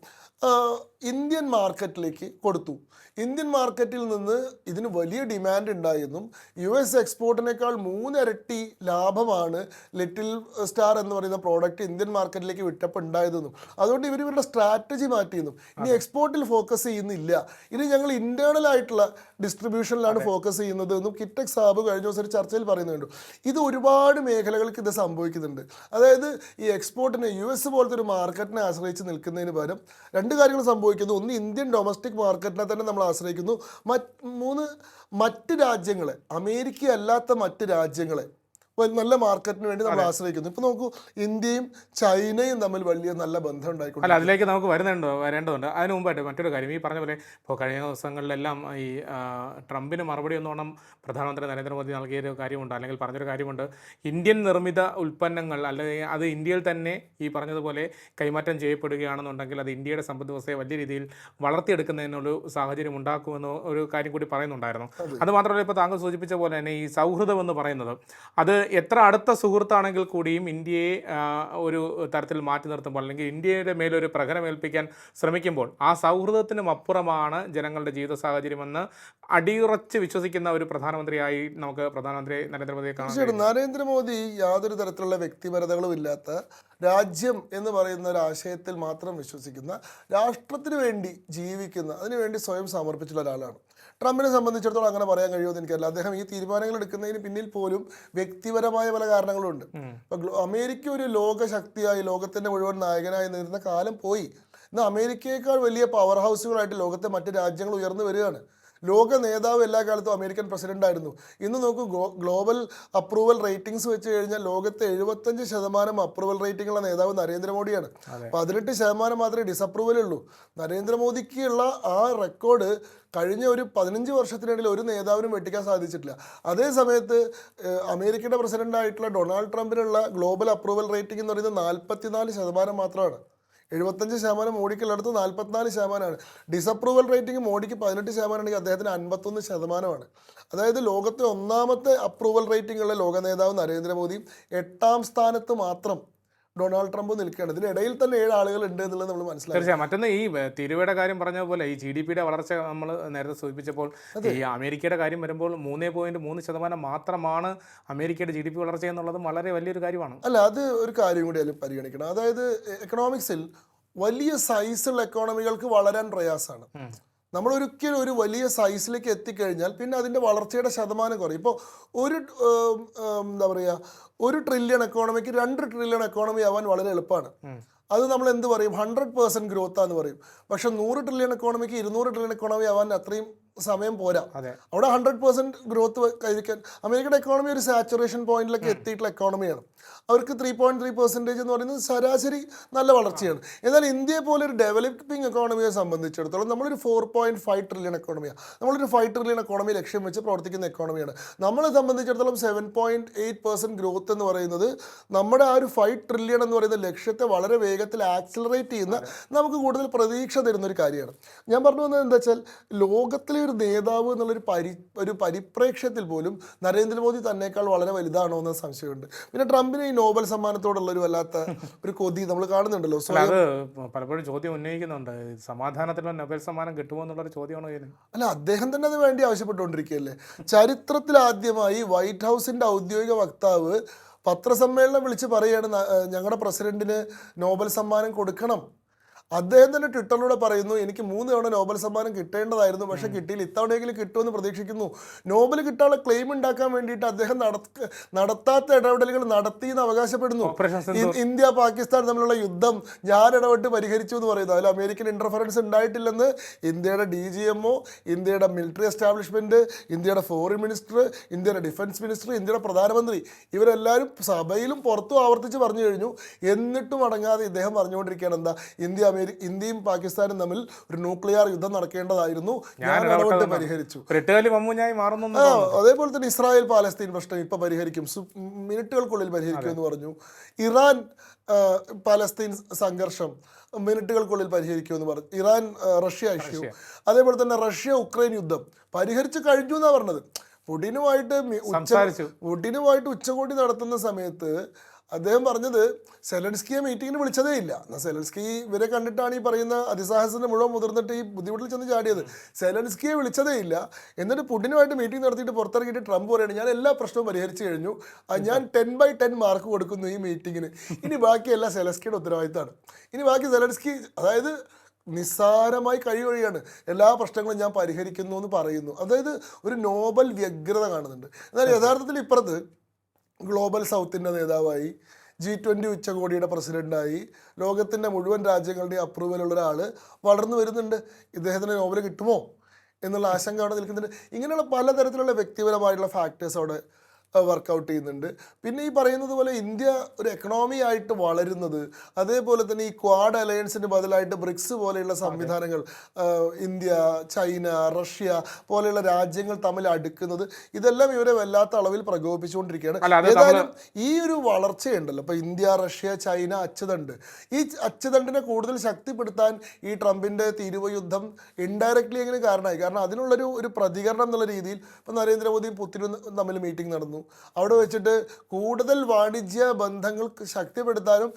[SPEAKER 1] ഇന്ത്യൻ മാർക്കറ്റിലേക്ക് കൊടുത്തു. ഇന്ത്യൻ മാർക്കറ്റിൽ നിന്ന് ഇതിന് വലിയ ഡിമാൻഡ് ഉണ്ടായെന്നും യു എസ് എക്സ്പോർട്ടിനേക്കാൾ മൂന്നിരട്ടി ലാഭമാണ് ലിറ്റിൽ സ്റ്റാർ എന്ന് പറയുന്ന പ്രോഡക്റ്റ് ഇന്ത്യൻ മാർക്കറ്റിലേക്ക് വിട്ടപ്പോൾ ഉണ്ടായതെന്നും. അതുകൊണ്ട് ഇവർ ഇവരുടെ സ്ട്രാറ്റജി മാറ്റിയെന്നും. ഇനി എക്സ്പോർട്ടിൽ ഫോക്കസ് ചെയ്യുന്നില്ല. ഇനി ഞങ്ങൾ ഇന്റേണൽ ആയിട്ടുള്ള ഡിസ്ട്രിബ്യൂഷനിലാണ് ഫോക്കസ് ചെയ്യുന്നത് എന്നും കിറ്റക് സാബ് കഴിഞ്ഞ ദിവസം ഒരു ചർച്ചയിൽ പറയുന്നുണ്ട്. ഇത് ഒരുപാട് മേഖലകൾക്ക് ഇത് സംഭവിക്കുന്നുണ്ട്. അതായത് ഈ എക്സ്പോർട്ടിനെ യു എസ് പോലത്തെ ഒരു മാർക്കറ്റിനെ ആശ്രയിച്ച് നിൽക്കുന്നതിന് പകരം രണ്ട് കാര്യങ്ങൾ സംഭവിക്കുന്നു. ഒന്ന് ഇന്ത്യൻ ഡൊമസ്റ്റിക് മാർക്കറ്റിനെ തന്നെ നമ്മൾ ആശ്രയിക്കുന്നു. മറ്റ് മൂന്ന് മറ്റ് രാജ്യങ്ങളെ അമേരിക്ക അല്ലാത്ത മറ്റ് രാജ്യങ്ങളെ നല്ല മാർക്കറ്റിന് വേണ്ടി നമ്മൾ ആശ്രയിക്കുന്നു. ഇപ്പൊ നോക്കൂ ഇന്ത്യയും ചൈനയും തമ്മിൽ വലിയ നല്ല ബന്ധം ഉണ്ടായിക്കൊണ്ട്
[SPEAKER 2] അല്ല അതിലേക്ക് നമുക്ക് വരുന്നുണ്ട് വരേണ്ടതുണ്ട്? അതിന് മുമ്പായിട്ട് മറ്റൊരു കാര്യം ഈ പറഞ്ഞ പോലെ ഇപ്പോൾ കഴിഞ്ഞ ദിവസങ്ങളിലെല്ലാം ഈ ട്രംപിന് മറുപടി ഒന്നോണം പ്രധാനമന്ത്രി നരേന്ദ്രമോദി നൽകിയൊരു കാര്യമുണ്ട്. അല്ലെങ്കിൽ പറഞ്ഞൊരു കാര്യമുണ്ട്. ഇന്ത്യൻ നിർമ്മിത ഉൽപ്പന്നങ്ങൾ അല്ലെങ്കിൽ അത് ഇന്ത്യയിൽ തന്നെ ഈ പറഞ്ഞതുപോലെ കൈമാറ്റം ചെയ്യപ്പെടുകയാണെന്നുണ്ടെങ്കിൽ അത് ഇന്ത്യയുടെ സമ്പദ് വ്യവസ്ഥയെ വലിയ രീതിയിൽ വളർത്തിയെടുക്കുന്നതിനൊരു സാഹചര്യം ഉണ്ടാക്കുമെന്ന് ഒരു കാര്യം കൂടി പറയുന്നുണ്ടായിരുന്നു. അത്. മാത്രമല്ല ഇപ്പോൾ താങ്കൾ സൂചിപ്പിച്ച പോലെ തന്നെ ഈ സൗഹൃദം എന്ന് പറയുന്നത് അത് എത്ര അടുത്ത സുഹൃത്താണെങ്കിൽ കൂടിയും ഇന്ത്യയെ ഒരു തരത്തിൽ മാറ്റി നിർത്തുമ്പോൾ അല്ലെങ്കിൽ ഇന്ത്യയുടെ മേലൊരു പ്രഹരമേൽപ്പിക്കാൻ ശ്രമിക്കുമ്പോൾ ആ സൗഹൃദത്തിനും അപ്പുറമാണ് ജനങ്ങളുടെ ജീവിത സാഹചര്യമെന്ന് അടിയുറച്ച് വിശ്വസിക്കുന്ന ഒരു പ്രധാനമന്ത്രിയായി നമുക്ക് പ്രധാനമന്ത്രി നരേന്ദ്രമോദിയെ
[SPEAKER 1] കാണാം നരേന്ദ്രമോദി യാതൊരു തരത്തിലുള്ള വ്യക്തിപരതകളും ഇല്ലാത്ത രാജ്യം എന്ന് പറയുന്ന ഒരു ആശയത്തിൽ മാത്രം വിശ്വസിക്കുന്ന രാഷ്ട്രത്തിന് വേണ്ടി ജീവിക്കുന്ന അതിനുവേണ്ടി സ്വയം സമർപ്പിച്ചുള്ള ഒരാളാണ്. ട്രംപിനെ സംബന്ധിച്ചിടത്തോളം അങ്ങനെ പറയാൻ കഴിയുമെന്ന് എനിക്കറിയില്ല. അദ്ദേഹം ഈ തീരുമാനങ്ങൾ എടുക്കുന്നതിന് പിന്നിൽ പോലും വ്യക്തിപരമായ പല കാരണങ്ങളുണ്ട്. ഇപ്പൊ അമേരിക്ക ഒരു ലോകശക്തിയായി ലോകത്തിന്റെ മുഴുവൻ നായകനായി നിന്നിരുന്ന കാലം പോയി. ഇന്ന് അമേരിക്കയേക്കാൾ വലിയ പവർ ഹൗസുകളായിട്ട് ലോകത്തെ മറ്റു രാജ്യങ്ങൾ ഉയർന്നു വരികയാണ്. ലോക നേതാവ് എല്ലാ കാലത്തും അമേരിക്കൻ പ്രസിഡന്റ് ആയിരുന്നു. ഇന്ന് നോക്കൂ ഗ്ലോബൽ അപ്രൂവൽ റേറ്റിംഗ്സ് വെച്ച് കഴിഞ്ഞാൽ ലോകത്തെ എഴുപത്തഞ്ച് ശതമാനം അപ്രൂവൽ റേറ്റിംഗ് ഉള്ള നേതാവ് നരേന്ദ്രമോദിയാണ്. പതിനെട്ട് ശതമാനം മാത്രമേ ഡിസപ്രൂവൽ ഉള്ളൂ. നരേന്ദ്രമോദിക്കുള്ള ആ റെക്കോർഡ് കഴിഞ്ഞ ഒരു പതിനഞ്ച് വർഷത്തിനിടയിൽ ഒരു നേതാവിനും വെട്ടിക്കാൻ സാധിച്ചിട്ടില്ല. അതേ സമയത്ത് അമേരിക്കയുടെ പ്രസിഡന്റ് ആയിട്ടുള്ള ഡൊണാൾഡ് ട്രംപിനുള്ള ഗ്ലോബൽ അപ്രൂവൽ റേറ്റിംഗ് എന്ന് പറയുന്നത് നാൽപ്പത്തിനാല് ശതമാനം മാത്രമാണ്. എഴുപത്തഞ്ച് ശതമാനം മോഡിക്കുള്ളടത്ത് നാൽപ്പത്തിനാല് ശതമാനമാണ്. ഡിസപ്രൂവൽ റേറ്റിംഗ് മോഡിക്ക് പതിനെട്ട് ശതമാനമാണെങ്കിൽ അദ്ദേഹത്തിന് അൻപത്തൊന്ന് ശതമാനമാണ്. അതായത് ലോകത്തെ ഒന്നാമത്തെ അപ്രൂവൽ റേറ്റിംഗ് ഉള്ള ലോക നേതാവ് നരേന്ദ്രമോദി എട്ടാം സ്ഥാനത്ത് മാത്രം ഡൊണാൾഡ് ട്രംപ് നിൽക്കുകയാണ്. ഇതിനിടയിൽ തന്നെ ഏഴ് ആളുകൾ ഉണ്ട് എന്നുള്ളത് നമ്മൾ മനസ്സിലാക്കി.
[SPEAKER 2] തീർച്ചയായും. മറ്റൊന്ന് ഈ തിരുവയുടെ കാര്യം പറഞ്ഞ പോലെ ഈ ജി ഡി പിയുടെ വളർച്ച നമ്മൾ നേരത്തെ സൂചിപ്പിച്ചപ്പോൾ ഈ അമേരിക്കയുടെ കാര്യം വരുമ്പോൾ മൂന്നേ പോയിന്റ് മൂന്ന് ശതമാനം മാത്രമാണ് അമേരിക്കയുടെ ജി ഡി പി വളർച്ച എന്നുള്ളത് വളരെ വലിയൊരു കാര്യമാണ്.
[SPEAKER 1] അല്ല അത് ഒരു കാര്യം കൂടി അതിൽ പരിഗണിക്കണം. അതായത് എക്കണോമിക്സിൽ വലിയ സൈസുള്ള എക്കോണമികൾക്ക് വളരാൻ പ്രയാസമാണ്. നമ്മൾ ഒരിക്കലും ഒരു വലിയ സൈസിലേക്ക് എത്തിക്കഴിഞ്ഞാൽ പിന്നെ അതിന്റെ വളർച്ചയുടെ ശതമാനം കുറയും. ഇപ്പോൾ ഒരു എന്താ പറയുക ഒരു ട്രില്യൺ എക്കോണമിക്ക് രണ്ട് ട്രില്യൺ എക്കോണമി ആവാൻ വളരെ എളുപ്പമാണ്. അത് നമ്മൾ എന്ത് പറയും? ഹൺഡ്രഡ് പേഴ്സന്റ് ഗ്രോത്താന്ന് പറയും. പക്ഷേ നൂറ് ട്രില്യൺ എക്കോണമിക്ക് ഇരുന്നൂറ് ട്രില്യൺ എക്കോണമി ആവാൻ അത്രയും സമയം പോരാ. അവിടെ ഹൺഡ്രഡ് പെർസെന്റ് ഗ്രോത്ത് കൈവരിക്കാൻ അമേരിക്കയുടെ എക്കോണമി ഒരു സാച്ചുറേഷൻ പോയിന്റിലൊക്കെ എത്തിയിട്ടുള്ള എക്കോണമിയാണ് അവർക്ക് ത്രീ പോയിന്റ് ത്രീ പെർസെന്റേജ് എന്ന് പറയുന്നത് ശരാശരി നല്ല വളർച്ചയാണ്. എന്നാൽ ഇന്ത്യയെ പോലെ ഒരു ഡെവലപ്പിംഗ് എക്കോണമിയെ സംബന്ധിച്ചിടത്തോളം നമ്മളൊരു ഫോർ പോയിന്റ് ഫൈവ് ട്രില്യൺ എക്കോണമിയാണ് നമ്മളൊരു ഫൈവ് ട്രില്യൺ എക്കോണമി ലക്ഷ്യം വെച്ച് പ്രവർത്തിക്കുന്ന എക്കോണമിയാണ് നമ്മളെ സംബന്ധിച്ചിടത്തോളം seven point eight percent growth എന്ന് പറയുന്നത് നമ്മുടെ ആ ഒരു ഫൈവ് ട്രില്യൺ എന്ന് പറയുന്ന ലക്ഷ്യത്തെ വളരെ വേഗത്തിൽ ആക്സിലറേറ്റ് ചെയ്യുന്ന നമുക്ക് കൂടുതൽ പ്രതീക്ഷ തരുന്ന ഒരു കാര്യമാണ്. ഞാൻ പറഞ്ഞു വന്നത് എന്താ വെച്ചാൽ ലോകത്തിലെ ഒരു നേതാവ് എന്നുള്ളൊരു പരി ഒരു പരിപ്രേക്ഷ്യത്തിൽ പോലും നരേന്ദ്രമോദി തന്നേക്കാൾ വളരെ വലുതാണോ എന്ന സംശയമുണ്ട്. പിന്നെ ട്രംപിന് ഈ നോബൽ സമ്മാനത്തോടുള്ള ഒരു വല്ലാത്ത ഒരു കൊതി നമ്മൾ കാണുന്നുണ്ടല്ലോ.
[SPEAKER 2] അത് പലപ്പോഴും ചോദ്യം ഉന്നയിക്കുന്നുണ്ട്. സമാധാനത്തിനുള്ള നോബൽ സമ്മാനം കിട്ടുമോ എന്നുള്ളൊരു ചോദ്യമാണോ
[SPEAKER 1] അല്ല അദ്ദേഹം തന്നെ അത് വേണ്ടി ആവശ്യപ്പെട്ടുകൊണ്ടിരിക്കുകയല്ലേ? ചരിത്രത്തിൽ ആദ്യമായി വൈറ്റ് ഹൗസിന്റെ ഔദ്യോഗിക വക്താവ് പത്രസമ്മേളനം വിളിച്ച് പറയുകയാണ് ഞങ്ങളുടെ പ്രസിഡന്റിന് നോബൽ സമ്മാനം കൊടുക്കണം. അദ്ദേഹം തന്നെ ട്വിറ്ററിലൂടെ പറയുന്നു എനിക്ക് മൂന്ന് തവണ നോബൽ സമ്മാനം കിട്ടേണ്ടതായിരുന്നു. പക്ഷെ കിട്ടിയില്ല. ഇത്തവണയെങ്കിലും കിട്ടുമെന്ന് പ്രതീക്ഷിക്കുന്നു. നോബൽ കിട്ടാനുള്ള ക്ലെയിം ഉണ്ടാക്കാൻ വേണ്ടിയിട്ട് അദ്ദേഹം നടത്ത നടത്താത്ത ഇടപെടലുകൾ നടത്തി എന്ന് അവകാശപ്പെടുന്നു ഇന്ത്യ പാകിസ്ഥാൻ തമ്മിലുള്ള യുദ്ധം ഞാൻ ഇടപെട്ട് പരിഹരിച്ചു എന്ന് പറയുന്നു. അതിൽ അമേരിക്കൻ ഇന്റർഫറൻസ് ഉണ്ടായിട്ടില്ലെന്ന് ഇന്ത്യയുടെ ഡി ജി എംഒ ഇന്ത്യയുടെ മിലിറ്ററി എസ്റ്റാബ്ലിഷ്മെന്റ് ഇന്ത്യയുടെ ഫോറിൻ മിനിസ്റ്റർ ഇന്ത്യയുടെ ഡിഫൻസ് മിനിസ്റ്റർ ഇന്ത്യയുടെ പ്രധാനമന്ത്രി ഇവരെല്ലാവരും സഭയിലും പുറത്തും ആവർത്തിച്ച് പറഞ്ഞു കഴിഞ്ഞു. എന്നിട്ടും അടങ്ങാതെ ഇദ്ദേഹം പറഞ്ഞുകൊണ്ടിരിക്കുകയാണ്. എന്താ? ഇന്ത്യ അമേരിക്ക ഇന്ത്യയും പാകിസ്ഥാനും തമ്മിൽ ഒരു ന്യൂക്ലിയർ യുദ്ധം നടക്കേണ്ടതായിരുന്നു. ഞാൻ ഇടപെട്ട് പരിഹരിച്ചു.
[SPEAKER 2] മാറുന്നു
[SPEAKER 1] അതേപോലെ തന്നെ ഇസ്രായേൽ പാലസ്തീൻ പ്രശ്നം ഇപ്പൊ പരിഹരിക്കും. മിനിറ്റുകൾക്കുള്ളിൽ പരിഹരിക്കും എന്ന് പറഞ്ഞു. ഇറാൻ പാലസ്തീൻ സംഘർഷം മിനിറ്റുകൾക്കുള്ളിൽ പരിഹരിക്കും എന്ന് പറഞ്ഞു. ഇറാൻ റഷ്യ ഇഷ്യൂ അതേപോലെ തന്നെ റഷ്യ ഉക്രൈൻ യുദ്ധം. പരിഹരിച്ച് കഴിഞ്ഞു എന്നാ പറഞ്ഞത്. പുടിനുമായിട്ട് പുടിനുമായിട്ട് ഉച്ചകോടി നടത്തുന്ന സമയത്ത് അദ്ദേഹം പറഞ്ഞത് സെലൻസ്കിയെ മീറ്റിങ്ങിന് വിളിച്ചതേ ഇല്ല. എന്നാൽ സെലൻസ്കി ഇവരെ കണ്ടിട്ടാണ് ഈ പറയുന്ന അതിസാഹസത്തിന് മുഴുവൻ മുതിർന്നിട്ട് ഈ ബുദ്ധിമുട്ടിൽ ചെന്ന് ചാടിയത്. സെലൻസ്കിയെ വിളിച്ചതേ ഇല്ല. എന്നിട്ട് പുടിനുമായിട്ട് മീറ്റിംഗ് നടത്തിയിട്ട് പുറത്തിറങ്ങിയിട്ട് ട്രംപ് പറയുകയാണ് ഞാൻ എല്ലാ പ്രശ്നവും പരിഹരിച്ചു കഴിഞ്ഞു. ഞാൻ ടെൻ ബൈ ടെൻ മാർക്ക് കൊടുക്കുന്നു ഈ മീറ്റിങ്ങിന്. ഇനി ബാക്കിയെല്ലാം സെലൻസ്കിയുടെ ഉത്തരവാദിത്തമാണ്. ഇനി ബാക്കി സെലൻസ്കി അതായത് നിസ്സാരമായി കഴിവഴിയാണ് എല്ലാ പ്രശ്നങ്ങളും ഞാൻ പരിഹരിക്കുന്നു എന്ന് പറയുന്നു. അതായത് ഒരു നോബൽ വ്യഗ്രത കാണുന്നുണ്ട്. എന്നാൽ യഥാർത്ഥത്തിൽ ഇപ്പുറത്ത് ഗ്ലോബൽ സൗത്തിന്റെ നേതാവായി ജി ട്വന്റി ഉച്ചകോടിയുടെ പ്രസിഡന്റായി ലോകത്തിന്റെ മുഴുവൻ രാജ്യങ്ങളുടെയും അപ്രൂവലുള്ള ഒരാൾ വളർന്നു വരുന്നുണ്ട്. ഇദ്ദേഹത്തിന് നോബൽ കിട്ടുമോ എന്നുള്ള ആശങ്ക അവിടെ നിൽക്കുന്നുണ്ട്. ഇങ്ങനെയുള്ള പലതരത്തിലുള്ള വ്യക്തിപരമായിട്ടുള്ള ഫാക്ടേഴ്സ് അവിടെ വർക്കൗട്ട് ചെയ്യുന്നുണ്ട്. പിന്നെ ഈ പറയുന്നത് പോലെ ഇന്ത്യ ഒരു എക്കണോമി ആയിട്ട് വളരുന്നത് അതേപോലെ തന്നെ ഈ ക്വാഡ് അലയൻസിന് ബദലായിട്ട് ബ്രിക്സ് പോലെയുള്ള സംവിധാനങ്ങൾ ഇന്ത്യ ചൈന റഷ്യ പോലെയുള്ള രാജ്യങ്ങൾ തമ്മിൽ അടുക്കുന്നത് ഇതെല്ലാം ഇവരെ വല്ലാത്ത അളവിൽ പ്രകോപിപ്പിച്ചുകൊണ്ടിരിക്കുകയാണ്. ഏതായാലും ഈ ഒരു വളർച്ചയുണ്ടല്ലോ. ഇപ്പൊ ഇന്ത്യ റഷ്യ ചൈന അച്ചുതണ്ട് ഈ അച്ചുതണ്ടിനെ കൂടുതൽ ശക്തിപ്പെടുത്താൻ ഈ ട്രംപിന്റെ തീരുവ യുദ്ധം ഇൻഡയറക്ട്ലി എങ്ങനെ കാരണമായി? കാരണം അതിനുള്ളൊരു ഒരു പ്രതികരണം എന്നുള്ള രീതിയിൽ ഇപ്പൊ നരേന്ദ്രമോദിയും പുത്തിനും തമ്മിൽ മീറ്റിംഗ് നടന്നു. അവിടെ വെച്ചിട്ട് കൂടുതൽ വാണിജ്യ ബന്ധങ്ങൾ ശക്തിപ്പെടുത്താനും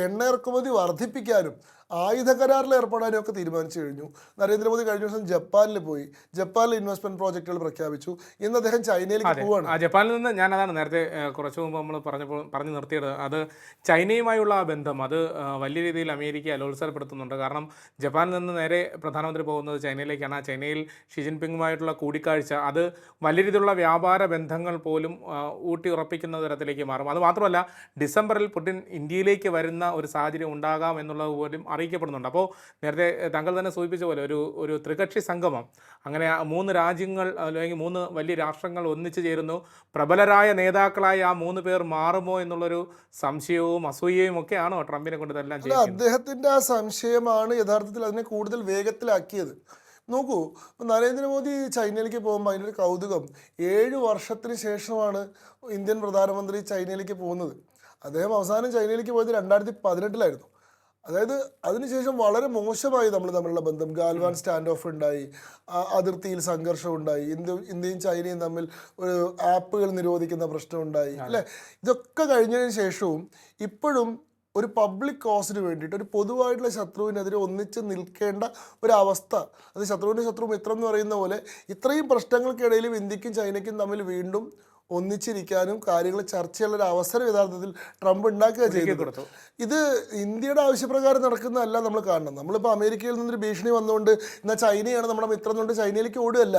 [SPEAKER 1] എണ്ണ ഇറക്കുമതി വർദ്ധിപ്പിക്കാനും ആയുധ കരാറിൽ ഏർപ്പെടാനും ഒക്കെ തീരുമാനിച്ചു കഴിഞ്ഞു. നരേന്ദ്രമോദി കഴിഞ്ഞ ദിവസം ജപ്പാനിൽ പോയി. ജപ്പാനിൽ ഇൻവെസ്റ്റ്മെന്റ് പ്രോജക്റ്റുകൾ പ്രഖ്യാപിച്ചു. ഇന്ന് അദ്ദേഹം ചൈനയിലേക്ക്
[SPEAKER 2] പോവുകയാണ്
[SPEAKER 1] പോവാണ്.
[SPEAKER 2] ജപ്പാനിൽ നിന്ന് ഞാൻ അതാണ് നേരത്തെ കുറച്ചു കുറച്ച് മുമ്പ് നമ്മൾ പറഞ്ഞപ്പോൾ പറഞ്ഞു നിർത്തിയത്. അത് ചൈനയുമായുള്ള ആ ബന്ധം അത് വലിയ രീതിയിൽ അമേരിക്ക അലോത്സരപ്പെടുത്തുന്നുണ്ട്. കാരണം ജപ്പാനിൽ നിന്ന് നേരെ പ്രധാനമന്ത്രി പോകുന്നത് ചൈനയിലേക്കാണ്. ആ ചൈനയിൽ ഷി ജിൻപിങ്ങുമായിട്ടുള്ള കൂടിക്കാഴ്ച അത് വലിയ രീതിയിലുള്ള വ്യാപാര ബന്ധങ്ങൾ പോലും ഊട്ടി ഉറപ്പിക്കുന്ന തരത്തിലേക്ക് മാറും. അത് മാത്രമല്ല ഡിസംബറിൽ പുടിൻ ഇന്ത്യയിലേക്ക് വരുന്ന ഒരു സാഹചര്യം ഉണ്ടാകാം എന്നുള്ളത് പോലും അറിയിക്കപ്പെടുന്നുണ്ട്. അപ്പോൾ നേരത്തെ താങ്കൾ തന്നെ സൂചിപ്പിച്ച പോലെ ഒരു ഒരു ത്രികക്ഷി സംഗമം. അങ്ങനെ മൂന്ന് രാജ്യങ്ങൾ അല്ലെങ്കിൽ മൂന്ന് വലിയ രാഷ്ട്രങ്ങൾ ഒന്നിച്ചു ചേരുന്നു. പ്രബലരായ നേതാക്കളായി ആ മൂന്ന് പേർ മാറുമോ എന്നുള്ളൊരു സംശയവും അസൂയയും ഒക്കെയാണോ ട്രംപിനെ കൊണ്ട് ഇതെല്ലാം ചെയ്യുന്നത്
[SPEAKER 1] അദ്ദേഹത്തിന്റെ ആ സംശയമാണ് യഥാർത്ഥത്തിൽ അതിനെ കൂടുതൽ വേഗത്തിലാക്കിയത്. നോക്കൂ ഇപ്പം നരേന്ദ്രമോദി ചൈനയിലേക്ക് പോകുമ്പോൾ അതിന്റെ ഒരു കൗതുകം. ഏഴ് വർഷത്തിന് ശേഷമാണ് ഇന്ത്യൻ പ്രധാനമന്ത്രി ചൈനയിലേക്ക് പോകുന്നത്. അദ്ദേഹം അവസാനം ചൈനയിലേക്ക് പോയത് രണ്ടായിരത്തി പതിനെട്ടിലായിരുന്നു. അതായത് അതിനുശേഷം വളരെ മോശമായി നമ്മൾ തമ്മിലുള്ള ബന്ധം. ഗാൽവാൻ സ്റ്റാൻഡ് ഓഫ് ഉണ്ടായി. അതിർത്തിയിൽ സംഘർഷം ഉണ്ടായി. ഇന്ത്യ ഇന്ത്യയും ചൈനയും തമ്മിൽ ഒരു ആപ്പുകൾ നിരോധിക്കുന്ന പ്രശ്നം ഉണ്ടായി. അല്ലേ? ഇതൊക്കെ കഴിഞ്ഞതിന് ശേഷവും ഇപ്പോഴും ഒരു പബ്ലിക് കോസിന് വേണ്ടിയിട്ട് ഒരു പൊതുവായിട്ടുള്ള ശത്രുവിനെതിരെ ഒന്നിച്ച് നിൽക്കേണ്ട ഒരവസ്ഥ. അവസ്ഥ അത് ശത്രുവിന്റെ ശത്രു മിത്രം എന്ന് പറയുന്ന പോലെ ഇത്രയും പ്രശ്നങ്ങൾക്കിടയിലും ഇന്ത്യക്കും ചൈനയ്ക്കും തമ്മിൽ വീണ്ടും ഒന്നിച്ചിരിക്കാനും കാര്യങ്ങൾ ചർച്ച ചെയ്യാനുള്ള ഒരു അവസരം യഥാർത്ഥത്തിൽ ട്രംപ് ഉണ്ടാക്കുക ചെയ്തു
[SPEAKER 2] കൊടുത്തു.
[SPEAKER 1] ഇത് ഇന്ത്യയുടെ ആവശ്യപ്രകാരം നടക്കുന്നതല്ല നമ്മൾ കാണണം നമ്മളിപ്പോൾ അമേരിക്കയിൽ നിന്നൊരു ഭീഷണി വന്നുകൊണ്ട് എന്നാൽ ചൈനയാണ് നമ്മുടെ മിത്രം എന്നുകൊണ്ട് ചൈനയിലേക്ക് ഓടുകയല്ല.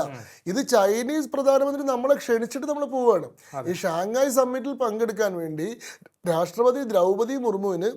[SPEAKER 1] ഇത് ചൈനീസ് പ്രധാനമന്ത്രി നമ്മളെ ക്ഷണിച്ചിട്ട് നമ്മൾ പോവുകയാണ്. ഈ ഷാങ്ഹായ് സമ്മിറ്റിൽ പങ്കെടുക്കാൻ വേണ്ടി രാഷ്ട്രപതി ദ്രൗപദി മുർമുവിന്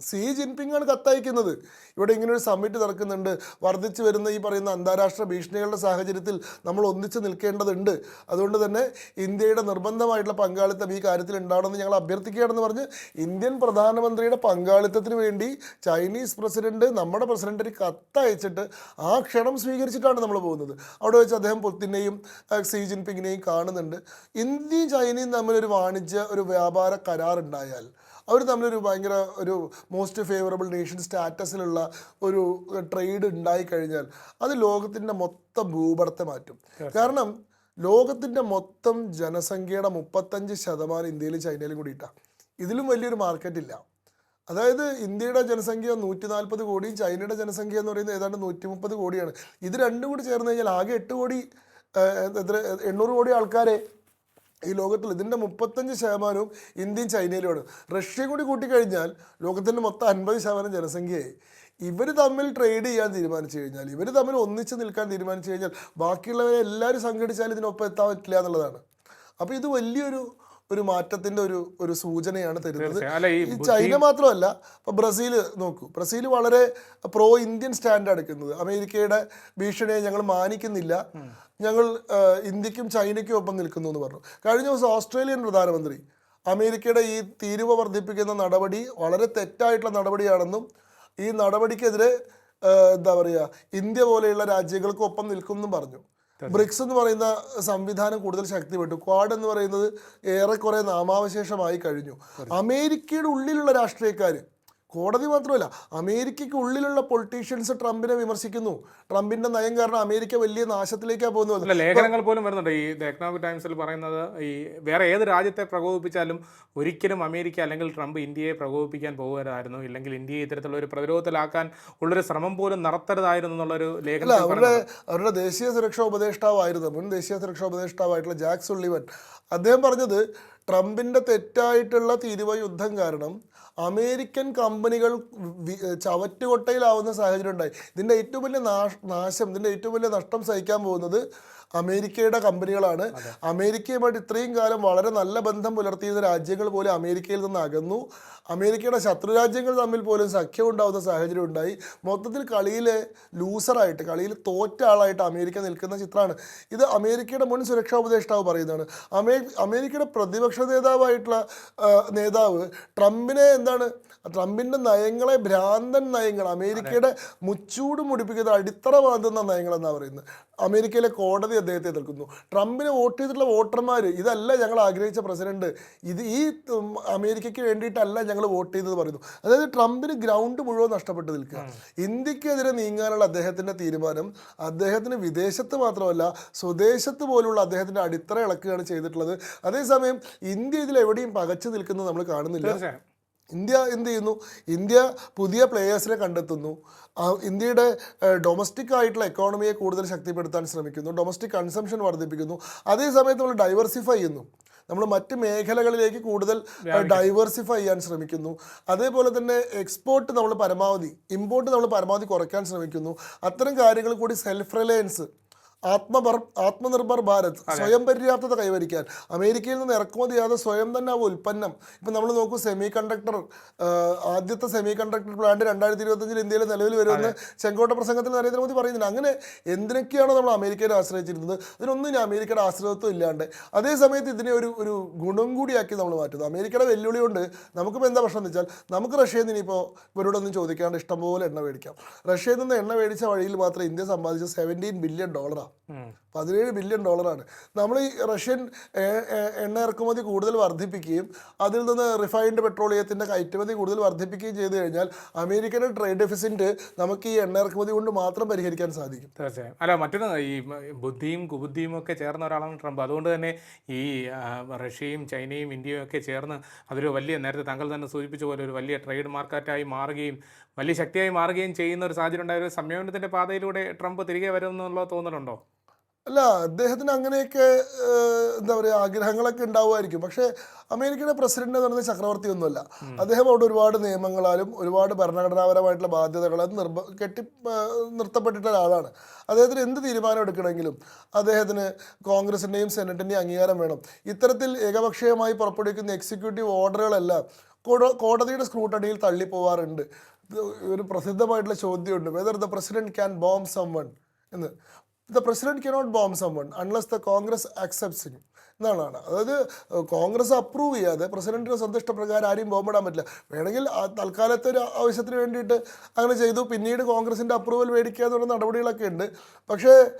[SPEAKER 1] സി ജിൻപിങ് ആണ് കത്തയക്കുന്നത്. ഇവിടെ ഇങ്ങനെ ഒരു സമ്മിറ്റ് നടക്കുന്നുണ്ട്. വർദ്ധിച്ചു വരുന്ന ഈ പറയുന്ന അന്താരാഷ്ട്ര ഭീഷണികളുടെ സാഹചര്യത്തിൽ നമ്മൾ ഒന്നിച്ചു നിൽക്കേണ്ടതുണ്ട്. അതുകൊണ്ട് തന്നെ ഇന്ത്യയുടെ നിർബന്ധമായിട്ടുള്ള പങ്കാളിത്തം ഈ കാര്യത്തിൽ ഉണ്ടാവണമെന്ന് ഞങ്ങൾ അഭ്യർത്ഥിക്കുകയാണെന്ന് പറഞ്ഞ് ഇന്ത്യൻ പ്രധാനമന്ത്രിയുടെ പങ്കാളിത്തത്തിന് വേണ്ടി ചൈനീസ് പ്രസിഡന്റ് നമ്മുടെ പ്രസിഡന്റിന് കത്തയച്ചിട്ട് ആ ക്ഷണം സ്വീകരിച്ചിട്ടാണ് നമ്മൾ പോകുന്നത്. അവിടെ വെച്ച് അദ്ദേഹം പുത്തിനെയും സി ജിൻപിങ്ങിനെയും കാണുന്നുണ്ട്. ഇന്ത്യയും ചൈനയും തമ്മിലൊരു വാണിജ്യ ഒരു വ്യാപാര കരാർ ഉണ്ടായാൽ അവർ തമ്മിലൊരു ഭയങ്കര ഒരു മോസ്റ്റ് ഫേവറബിൾ നേഷൻ സ്റ്റാറ്റസിലുള്ള ഒരു ട്രേഡ് ഉണ്ടായിക്കഴിഞ്ഞാൽ അത് ലോകത്തിന്റെ മൊത്തം ഭൂപടത്തെ മാറ്റും. കാരണം ലോകത്തിന്റെ മൊത്തം ജനസംഖ്യയുടെ മുപ്പത്തഞ്ച് ശതമാനം ഇന്ത്യയിലും ചൈനയിലും കൂടിയിട്ടാണ് ഇതിലും വലിയൊരു മാർക്കറ്റ് ഇല്ല. അതായത് ഇന്ത്യയുടെ ജനസംഖ്യ നൂറ്റി നാൽപ്പത് കോടിയും ചൈനയുടെ ജനസംഖ്യ എന്ന് പറയുന്നത് ഏതാണ്ട് നൂറ്റി മുപ്പത് കോടിയാണ്. ഇത് രണ്ടും കൂടി ചേർന്ന് കഴിഞ്ഞാൽ ആകെ എട്ട് കോടി എത്ര എണ്ണൂറ് കോടി ആൾക്കാരെ ഈ ലോകത്തിൽ ഇതിന്റെ മുപ്പത്തഞ്ച് ശതമാനവും ഇന്ത്യയും ചൈനയിലുമാണ്. റഷ്യ കൂടി കൂട്ടിക്കഴിഞ്ഞാൽ ലോകത്തിന്റെ മൊത്തം അൻപത് ശതമാനം ജനസംഖ്യയായി. ഇവർ തമ്മിൽ ട്രേഡ് ചെയ്യാൻ തീരുമാനിച്ചു കഴിഞ്ഞാൽ ഇവർ തമ്മിൽ ഒന്നിച്ച് നിൽക്കാൻ തീരുമാനിച്ചു കഴിഞ്ഞാൽ ബാക്കിയുള്ളവരെ എല്ലാവരും സംഘടിച്ചാൽ ഇതിനൊപ്പം എത്താൻ പറ്റില്ല എന്നുള്ളതാണ്. അപ്പോൾ ഇത് വലിയൊരു ഒരു മാറ്റത്തിന്റെ ഒരു ഒരു സൂചനയാണ് തരുന്നത്.
[SPEAKER 2] ഈ
[SPEAKER 1] ചൈന മാത്രമല്ല ഇപ്പൊ ബ്രസീൽ നോക്കൂ. ബ്രസീൽ വളരെ പ്രോ ഇന്ത്യൻ സ്റ്റാൻഡ് എടുക്കുന്നത്. അമേരിക്കയുടെ ഭീഷണിയെ ഞങ്ങൾ മാനിക്കുന്നില്ല. ഞങ്ങൾ ഇന്ത്യക്കും ചൈനയ്ക്കും ഒപ്പം നിൽക്കുന്നു എന്ന് പറഞ്ഞു. കഴിഞ്ഞ ദിവസം ഓസ്ട്രേലിയൻ പ്രധാനമന്ത്രി അമേരിക്കയുടെ ഈ തീരുവ വർദ്ധിപ്പിക്കുന്ന നടപടി വളരെ തെറ്റായിട്ടുള്ള നടപടിയാണെന്നും ഈ നടപടിക്കെതിരെ എന്താ പറയുക ഇന്ത്യ പോലെയുള്ള രാജ്യങ്ങൾക്കൊപ്പം നിൽക്കുമെന്നും പറഞ്ഞു. ബ്രിക്സ് എന്ന് പറയുന്ന സംവിധാനം കൂടുതൽ ശക്തിപ്പെട്ടു. ക്വാഡ് എന്ന് പറയുന്നത് ഏറെക്കുറെ നാമാവശേഷമായി കഴിഞ്ഞു. അമേരിക്കയുടെ ഉള്ളിലുള്ള രാഷ്ട്രീയക്കാർ കോടതി മാത്രമല്ല അമേരിക്കയ്ക്ക് ഉള്ളിലുള്ള പൊളിറ്റീഷ്യൻസ് ട്രംപിനെ വിമർശിക്കുന്നു. ട്രംപിന്റെ നയം കാരണം അമേരിക്ക വലിയ നാശത്തിലേക്കാണ് പോകുന്നത്.
[SPEAKER 2] ലേഖനങ്ങൾ പോലും വരുന്നുണ്ട്. ഈ ദ എക്കണോമിക് ടൈംസിൽ പറയുന്നത് ഈ വേറെ ഏത് രാജ്യത്തെ പ്രകോപിപ്പിച്ചാലും ഒരിക്കലും അമേരിക്ക അല്ലെങ്കിൽ ട്രംപ് ഇന്ത്യയെ പ്രകോപിപ്പിക്കാൻ പോകരുതായിരുന്നു ഇല്ലെങ്കിൽ ഇന്ത്യയെ ഇത്തരത്തിലുള്ള ഒരു പ്രതിരോധത്തിലാക്കാൻ ഉള്ളൊരു ശ്രമം പോലും നടത്തരുതായിരുന്നു എന്നുള്ളൊരു ലേഖനം
[SPEAKER 1] അവരുടെ അവരുടെ ദേശീയ സുരക്ഷാ ഉപദേഷ്ടാവായിരുന്നു. മുൻ ദേശീയ സുരക്ഷാ ഉപദേഷ്ടാവായിട്ടുള്ള ജാക്ക് സുള്ളിവൻ. അദ്ദേഹം പറഞ്ഞത് ട്രംപിന്റെ തെറ്റായിട്ടുള്ള തീരുവ യുദ്ധം കാരണം അമേരിക്കൻ കമ്പനികൾ ചവറ്റുകൊട്ടയിലാവുന്ന സാഹചര്യം ഉണ്ടായി. ഇതിന്റെ ഏറ്റവും വലിയ നാശം ഇതിന്റെ ഏറ്റവും വലിയ നഷ്ടം സഹിക്കാൻ പോകുന്നത് അമേരിക്കയുടെ കമ്പനികളാണ്. അമേരിക്കയുമായിട്ട് ഇത്രയും കാലം വളരെ നല്ല ബന്ധം പുലർത്തിയിരുന്ന രാജ്യങ്ങൾ പോലും അമേരിക്കയിൽ നിന്ന് അകന്നു. അമേരിക്കയുടെ ശത്രു രാജ്യങ്ങൾ തമ്മിൽ പോലും സഖ്യം ഉണ്ടാവുന്ന സാഹചര്യം ഉണ്ടായി. മൊത്തത്തിൽ കളിയിലെ ലൂസറായിട്ട് കളിയിൽ തോറ്റ ആളായിട്ട് അമേരിക്ക നിൽക്കുന്ന ചിത്രമാണ്. ഇത് അമേരിക്കയുടെ മുൻ സുരക്ഷാ ഉപദേഷ്ടാവ് പറയുന്നതാണ്. അമേ അമേരിക്കയുടെ പ്രതിപക്ഷ നേതാവായിട്ടുള്ള നേതാവ് ട്രംപിനെ എന്താണ് ട്രംപിന്റെ നയങ്ങളെ ഭ്രാന്തൻ നയങ്ങൾ അമേരിക്കയുടെ മുച്ചൂട് മുടിപ്പിക്കുന്ന അടിത്തറ വാന്തുന്ന നയങ്ങൾ എന്നാ പറയുന്നത്. അമേരിക്കയിലെ കോടതി അദ്ദേഹത്തെ എതിർക്കുന്നു. ട്രംപിനെ വോട്ട് ചെയ്തിട്ടുള്ള വോട്ടർമാർ ഇതല്ല ഞങ്ങൾ ആഗ്രഹിച്ച പ്രസിഡന്റ് ഇത് ഈ അമേരിക്കയ്ക്ക് വേണ്ടിയിട്ടല്ല ഞങ്ങൾ വോട്ട് ചെയ്തത് പറയുന്നു. അതായത് ട്രംപിന് ഗ്രൗണ്ട് മുഴുവൻ നഷ്ടപ്പെട്ട് നിൽക്കുക. ഇന്ത്യക്കെതിരെ നീങ്ങാനുള്ള അദ്ദേഹത്തിന്റെ തീരുമാനം അദ്ദേഹത്തിന് വിദേശത്ത് മാത്രമല്ല സ്വദേശത്ത് പോലുള്ള അദ്ദേഹത്തിന്റെ അടിത്തറ ഇളക്കുകയാണ് ചെയ്തിട്ടുള്ളത്. അതേസമയം ഇന്ത്യ ഇതിൽ എവിടെയും പകച്ചു നിൽക്കുന്നത് നമ്മൾ കാണുന്നില്ല. ഇന്ത്യ എന്ത് ചെയ്യുന്നു? ഇന്ത്യ പുതിയ പ്ലേയേഴ്സിനെ കണ്ടെത്തുന്നു. ഇന്ത്യയുടെ ഡൊമസ്റ്റിക് ആയിട്ടുള്ള എക്കോണമിയെ കൂടുതൽ ശക്തിപ്പെടുത്താൻ ശ്രമിക്കുന്നു. ഡൊമസ്റ്റിക് കൺസംഷൻ വർദ്ധിപ്പിക്കുന്നു. അതേസമയത്ത് നമ്മൾ ഡൈവേഴ്സിഫൈ ചെയ്യുന്നു. നമ്മൾ മറ്റ് മേഖലകളിലേക്ക് കൂടുതൽ ഡൈവേഴ്സിഫൈ ചെയ്യാൻ ശ്രമിക്കുന്നു. അതേപോലെ തന്നെ എക്സ്പോർട്ട് നമ്മൾ പരമാവധി ഇമ്പോർട്ട് നമ്മൾ പരമാവധി കുറയ്ക്കാൻ ശ്രമിക്കുന്നു. അത്തരം കാര്യങ്ങൾ കൂടി സെൽഫ് റിലയൻസ് ആത്മബർ ആത്മനിർഭർ ഭാരത് സ്വയം പര്യാപ്തത കൈവരിക്കാൻ. അമേരിക്കയിൽ നിന്ന് ഇറക്കുമതി ചെയ്യാതെ സ്വയം തന്നെ ആ ഉൽപ്പന്നം. ഇപ്പം നമ്മൾ നോക്കൂ സെമി കണ്ടക്ടർ ആദ്യത്തെ സെമി കണ്ടക്ടർ പ്ലാന്റ് രണ്ടായിരത്തി ഇരുപത്തഞ്ചിൽ ഇന്ത്യയിൽ നിലവിൽ വരുമെന്ന് ചെങ്കോട്ട പ്രസംഗത്തിൽ നരേന്ദ്രമോദി പറയുന്നുണ്ട്. അങ്ങനെ എന്തിനൊക്കെയാണോ നമ്മൾ അമേരിക്കയെ ആശ്രയിച്ചിരുന്നത്? അതിനൊന്നും ഇനി അമേരിക്കയുടെ ആശ്രയത്വം ഇല്ലാണ്ട്. അതേ സമയത്ത് ഇതിനെ ഒരു ഒരു ഗുണം കൂടിയാക്കി നമ്മൾ മാറ്റുന്നു. അമേരിക്കയുടെ വെല്ലുവിളി കൊണ്ട് നമുക്കിപ്പോൾ എന്താ പ്രശ്നം എന്ന് വെച്ചാൽ നമുക്ക് റഷ്യയിൽ നിന്ന് ഇനിയിപ്പോൾ ഇവരോടൊന്നും ചോദിക്കാണ്ട് ഇഷ്ടംപോലെ എണ്ണ മേടിക്കാം. റഷ്യയിൽ നിന്ന് എണ്ണ മേടിച്ച വഴിയിൽ മാത്രം ഇന്ത്യ സമ്പാദിച്ച സെവന്റീൻ ബില്യൺ ഡോളറാണ്
[SPEAKER 2] ഉം.
[SPEAKER 1] പതിനേഴ് ബില്യൺ ഡോളറാണ് നമ്മൾ ഈ റഷ്യൻ എണ്ണ ഇറക്കുമതി കൂടുതൽ വർദ്ധിപ്പിക്കുകയും അതിൽ നിന്ന് റിഫൈൻഡ് പെട്രോളിയത്തിന്റെ കയറ്റുമതി കൂടുതൽ വർദ്ധിപ്പിക്കുകയും ചെയ്തു കഴിഞ്ഞാൽ അമേരിക്കയുടെ ട്രേഡ് ഡെഫിസിറ്റ് നമുക്ക് ഈ എണ്ണ ഇറക്കുമതി കൊണ്ട് മാത്രം പരിഹരിക്കാൻ സാധിക്കും.
[SPEAKER 2] തീർച്ചയായും. അല്ല മറ്റൊന്ന് ഈ ബുദ്ധിയും കുബുദ്ധിയും ഒക്കെ ചേർന്ന ഒരാളാണ് ട്രംപ്. അതുകൊണ്ട് തന്നെ ഈ റഷ്യയും ചൈനയും ഇന്ത്യയും ഒക്കെ ചേർന്ന് അതൊരു വലിയ നേരത്തെ താങ്കൾ തന്നെ സൂചിപ്പിച്ച പോലെ ഒരു വലിയ ട്രേഡ് മാർക്കറ്റായി മാറുകയും വലിയ ശക്തിയായി മാറുകയും ചെയ്യുന്ന ഒരു സാഹചര്യം ഉണ്ടായ ഒരു സംയമനത്തിന്റെ പാതയിലൂടെ ട്രംപ് തിരികെ വരുമെന്നുള്ള തോന്നലുണ്ടോ?
[SPEAKER 1] അല്ല അദ്ദേഹത്തിന് അങ്ങനെയൊക്കെ എന്താ പറയുക ആഗ്രഹങ്ങളൊക്കെ ഉണ്ടാവുമായിരിക്കും. പക്ഷേ അമേരിക്കയുടെ പ്രസിഡന്റ് എന്ന് പറയുന്നത് ചക്രവർത്തി ഒന്നുമല്ല. അദ്ദേഹം അവിടെ ഒരുപാട് നിയമങ്ങളാലും ഒരുപാട് ഭരണഘടനാപരമായിട്ടുള്ള ബാധ്യതകളും നിർബ കെട്ടി നിർത്തപ്പെട്ടിട്ട നിർത്തപ്പെട്ടിട്ടുള്ള ഒരാളാണ്. അദ്ദേഹത്തിന് എന്ത് തീരുമാനം എടുക്കണമെങ്കിലും അദ്ദേഹത്തിന് കോൺഗ്രസിന്റെയും സെനറ്റിന്റെയും അംഗീകാരം വേണം. ഇത്തരത്തിൽ ഏകപക്ഷീയമായി പുറപ്പെടുവിക്കുന്ന എക്സിക്യൂട്ടീവ് ഓർഡറുകളെല്ലാം കോട- കോടതിയുടെ സ്ക്രൂട്ടണിയിൽ തള്ളിപ്പോവാറുണ്ട്. ഒരു പ്രസിദ്ധമായിട്ടുള്ള ചോദ്യമുണ്ട്. Whether the president can bomb someone എന്ന്. The president cannot bomb someone unless the Congress accepts എന്നാണ്. അതായത് കോൺഗ്രസ് അപ്രൂവ് ചെയ്യാതെ പ്രസിഡന്റിന്റെ സന്തുഷ്ടപ്രകാരം ആരെയും ബോംബിടാൻ പറ്റില്ല. വേണമെങ്കിൽ ആ തൽക്കാലത്തെ ഒരു ആവശ്യത്തിന് വേണ്ടിയിട്ട് അങ്ങനെ ചെയ്തു. പിന്നീട് കോൺഗ്രസിന്റെ അപ്രൂവൽ മേടിക്കുക എന്നുള്ള നടപടികളൊക്കെ ഉണ്ട്. പക്ഷേ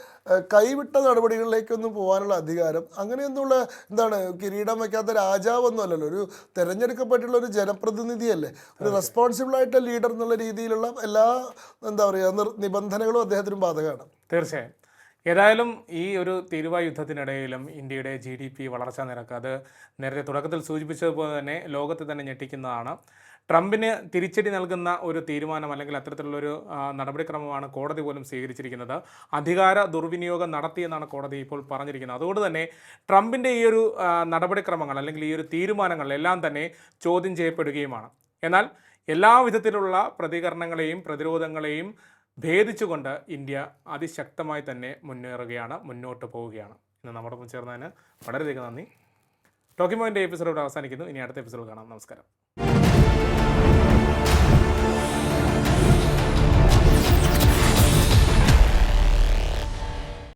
[SPEAKER 1] കൈവിട്ട നടപടികളിലേക്കൊന്നും പോകാനുള്ള അധികാരം അങ്ങനെയൊന്നുള്ള എന്താണ് കിരീടം വയ്ക്കാത്ത രാജാവൊന്നും അല്ലല്ലോ ഒരു തിരഞ്ഞെടുക്കപ്പെട്ടുള്ള ഒരു ജനപ്രതിനിധിയല്ലേ. ഒരു റെസ്പോൺസിബിൾ ആയിട്ട് ലീഡർ എന്നുള്ള രീതിയിലുള്ള എല്ലാ എന്താ പറയുക നിർ- നിബന്ധനകളും അദ്ദേഹത്തിനും ബാധകമാണ്.
[SPEAKER 2] തീർച്ചയായും. ഏതായാലും ഈ ഒരു തീരുവ യുദ്ധത്തിനിടയിലും ഇന്ത്യയുടെ ജി ഡി പി വളർച്ചാ നിരക്ക് അത് നേരത്തെ തുടക്കത്തിൽ സൂചിപ്പിച്ചതുപോലെ തന്നെ ലോകത്തെ തന്നെ ഞെട്ടിക്കുന്നതാണ്. ട്രംപിന് തിരിച്ചടി നൽകുന്ന ഒരു തീരുമാനം അല്ലെങ്കിൽ അത്തരത്തിലുള്ളൊരു നടപടിക്രമമാണ് കോടതി പോലും സ്വീകരിച്ചിരിക്കുന്നത്. അധികാര ദുർവിനിയോഗം നടത്തിയെന്നാണ് കോടതി ഇപ്പോൾ പറഞ്ഞിരിക്കുന്നത്. അതുകൊണ്ട് തന്നെ ട്രംപിന്റെ ഈ ഒരു നടപടിക്രമങ്ങൾ അല്ലെങ്കിൽ ഈ ഒരു തീരുമാനങ്ങൾ എല്ലാം തന്നെ ചോദ്യം ചെയ്യപ്പെടുകയുമാണ്. എന്നാൽ എല്ലാ വിധത്തിലുള്ള പ്രതികരണങ്ങളെയും പ്രതിരോധങ്ങളെയും ഭേദിച്ചുകൊണ്ട് ഇന്ത്യ അതിശക്തമായി തന്നെ മുന്നേറുകയാണ് മുന്നോട്ട് പോവുകയാണ്. ഇന്ന് നമ്മോടൊപ്പം ചേർന്നതിന് വളരെയധികം നന്ദി. ടോക്കിമോന്റെ എപ്പിസോഡ് അവസാനിക്കുന്നു. ഇനി അടുത്ത എപ്പിസോഡ് കാണാം. നമസ്കാരം.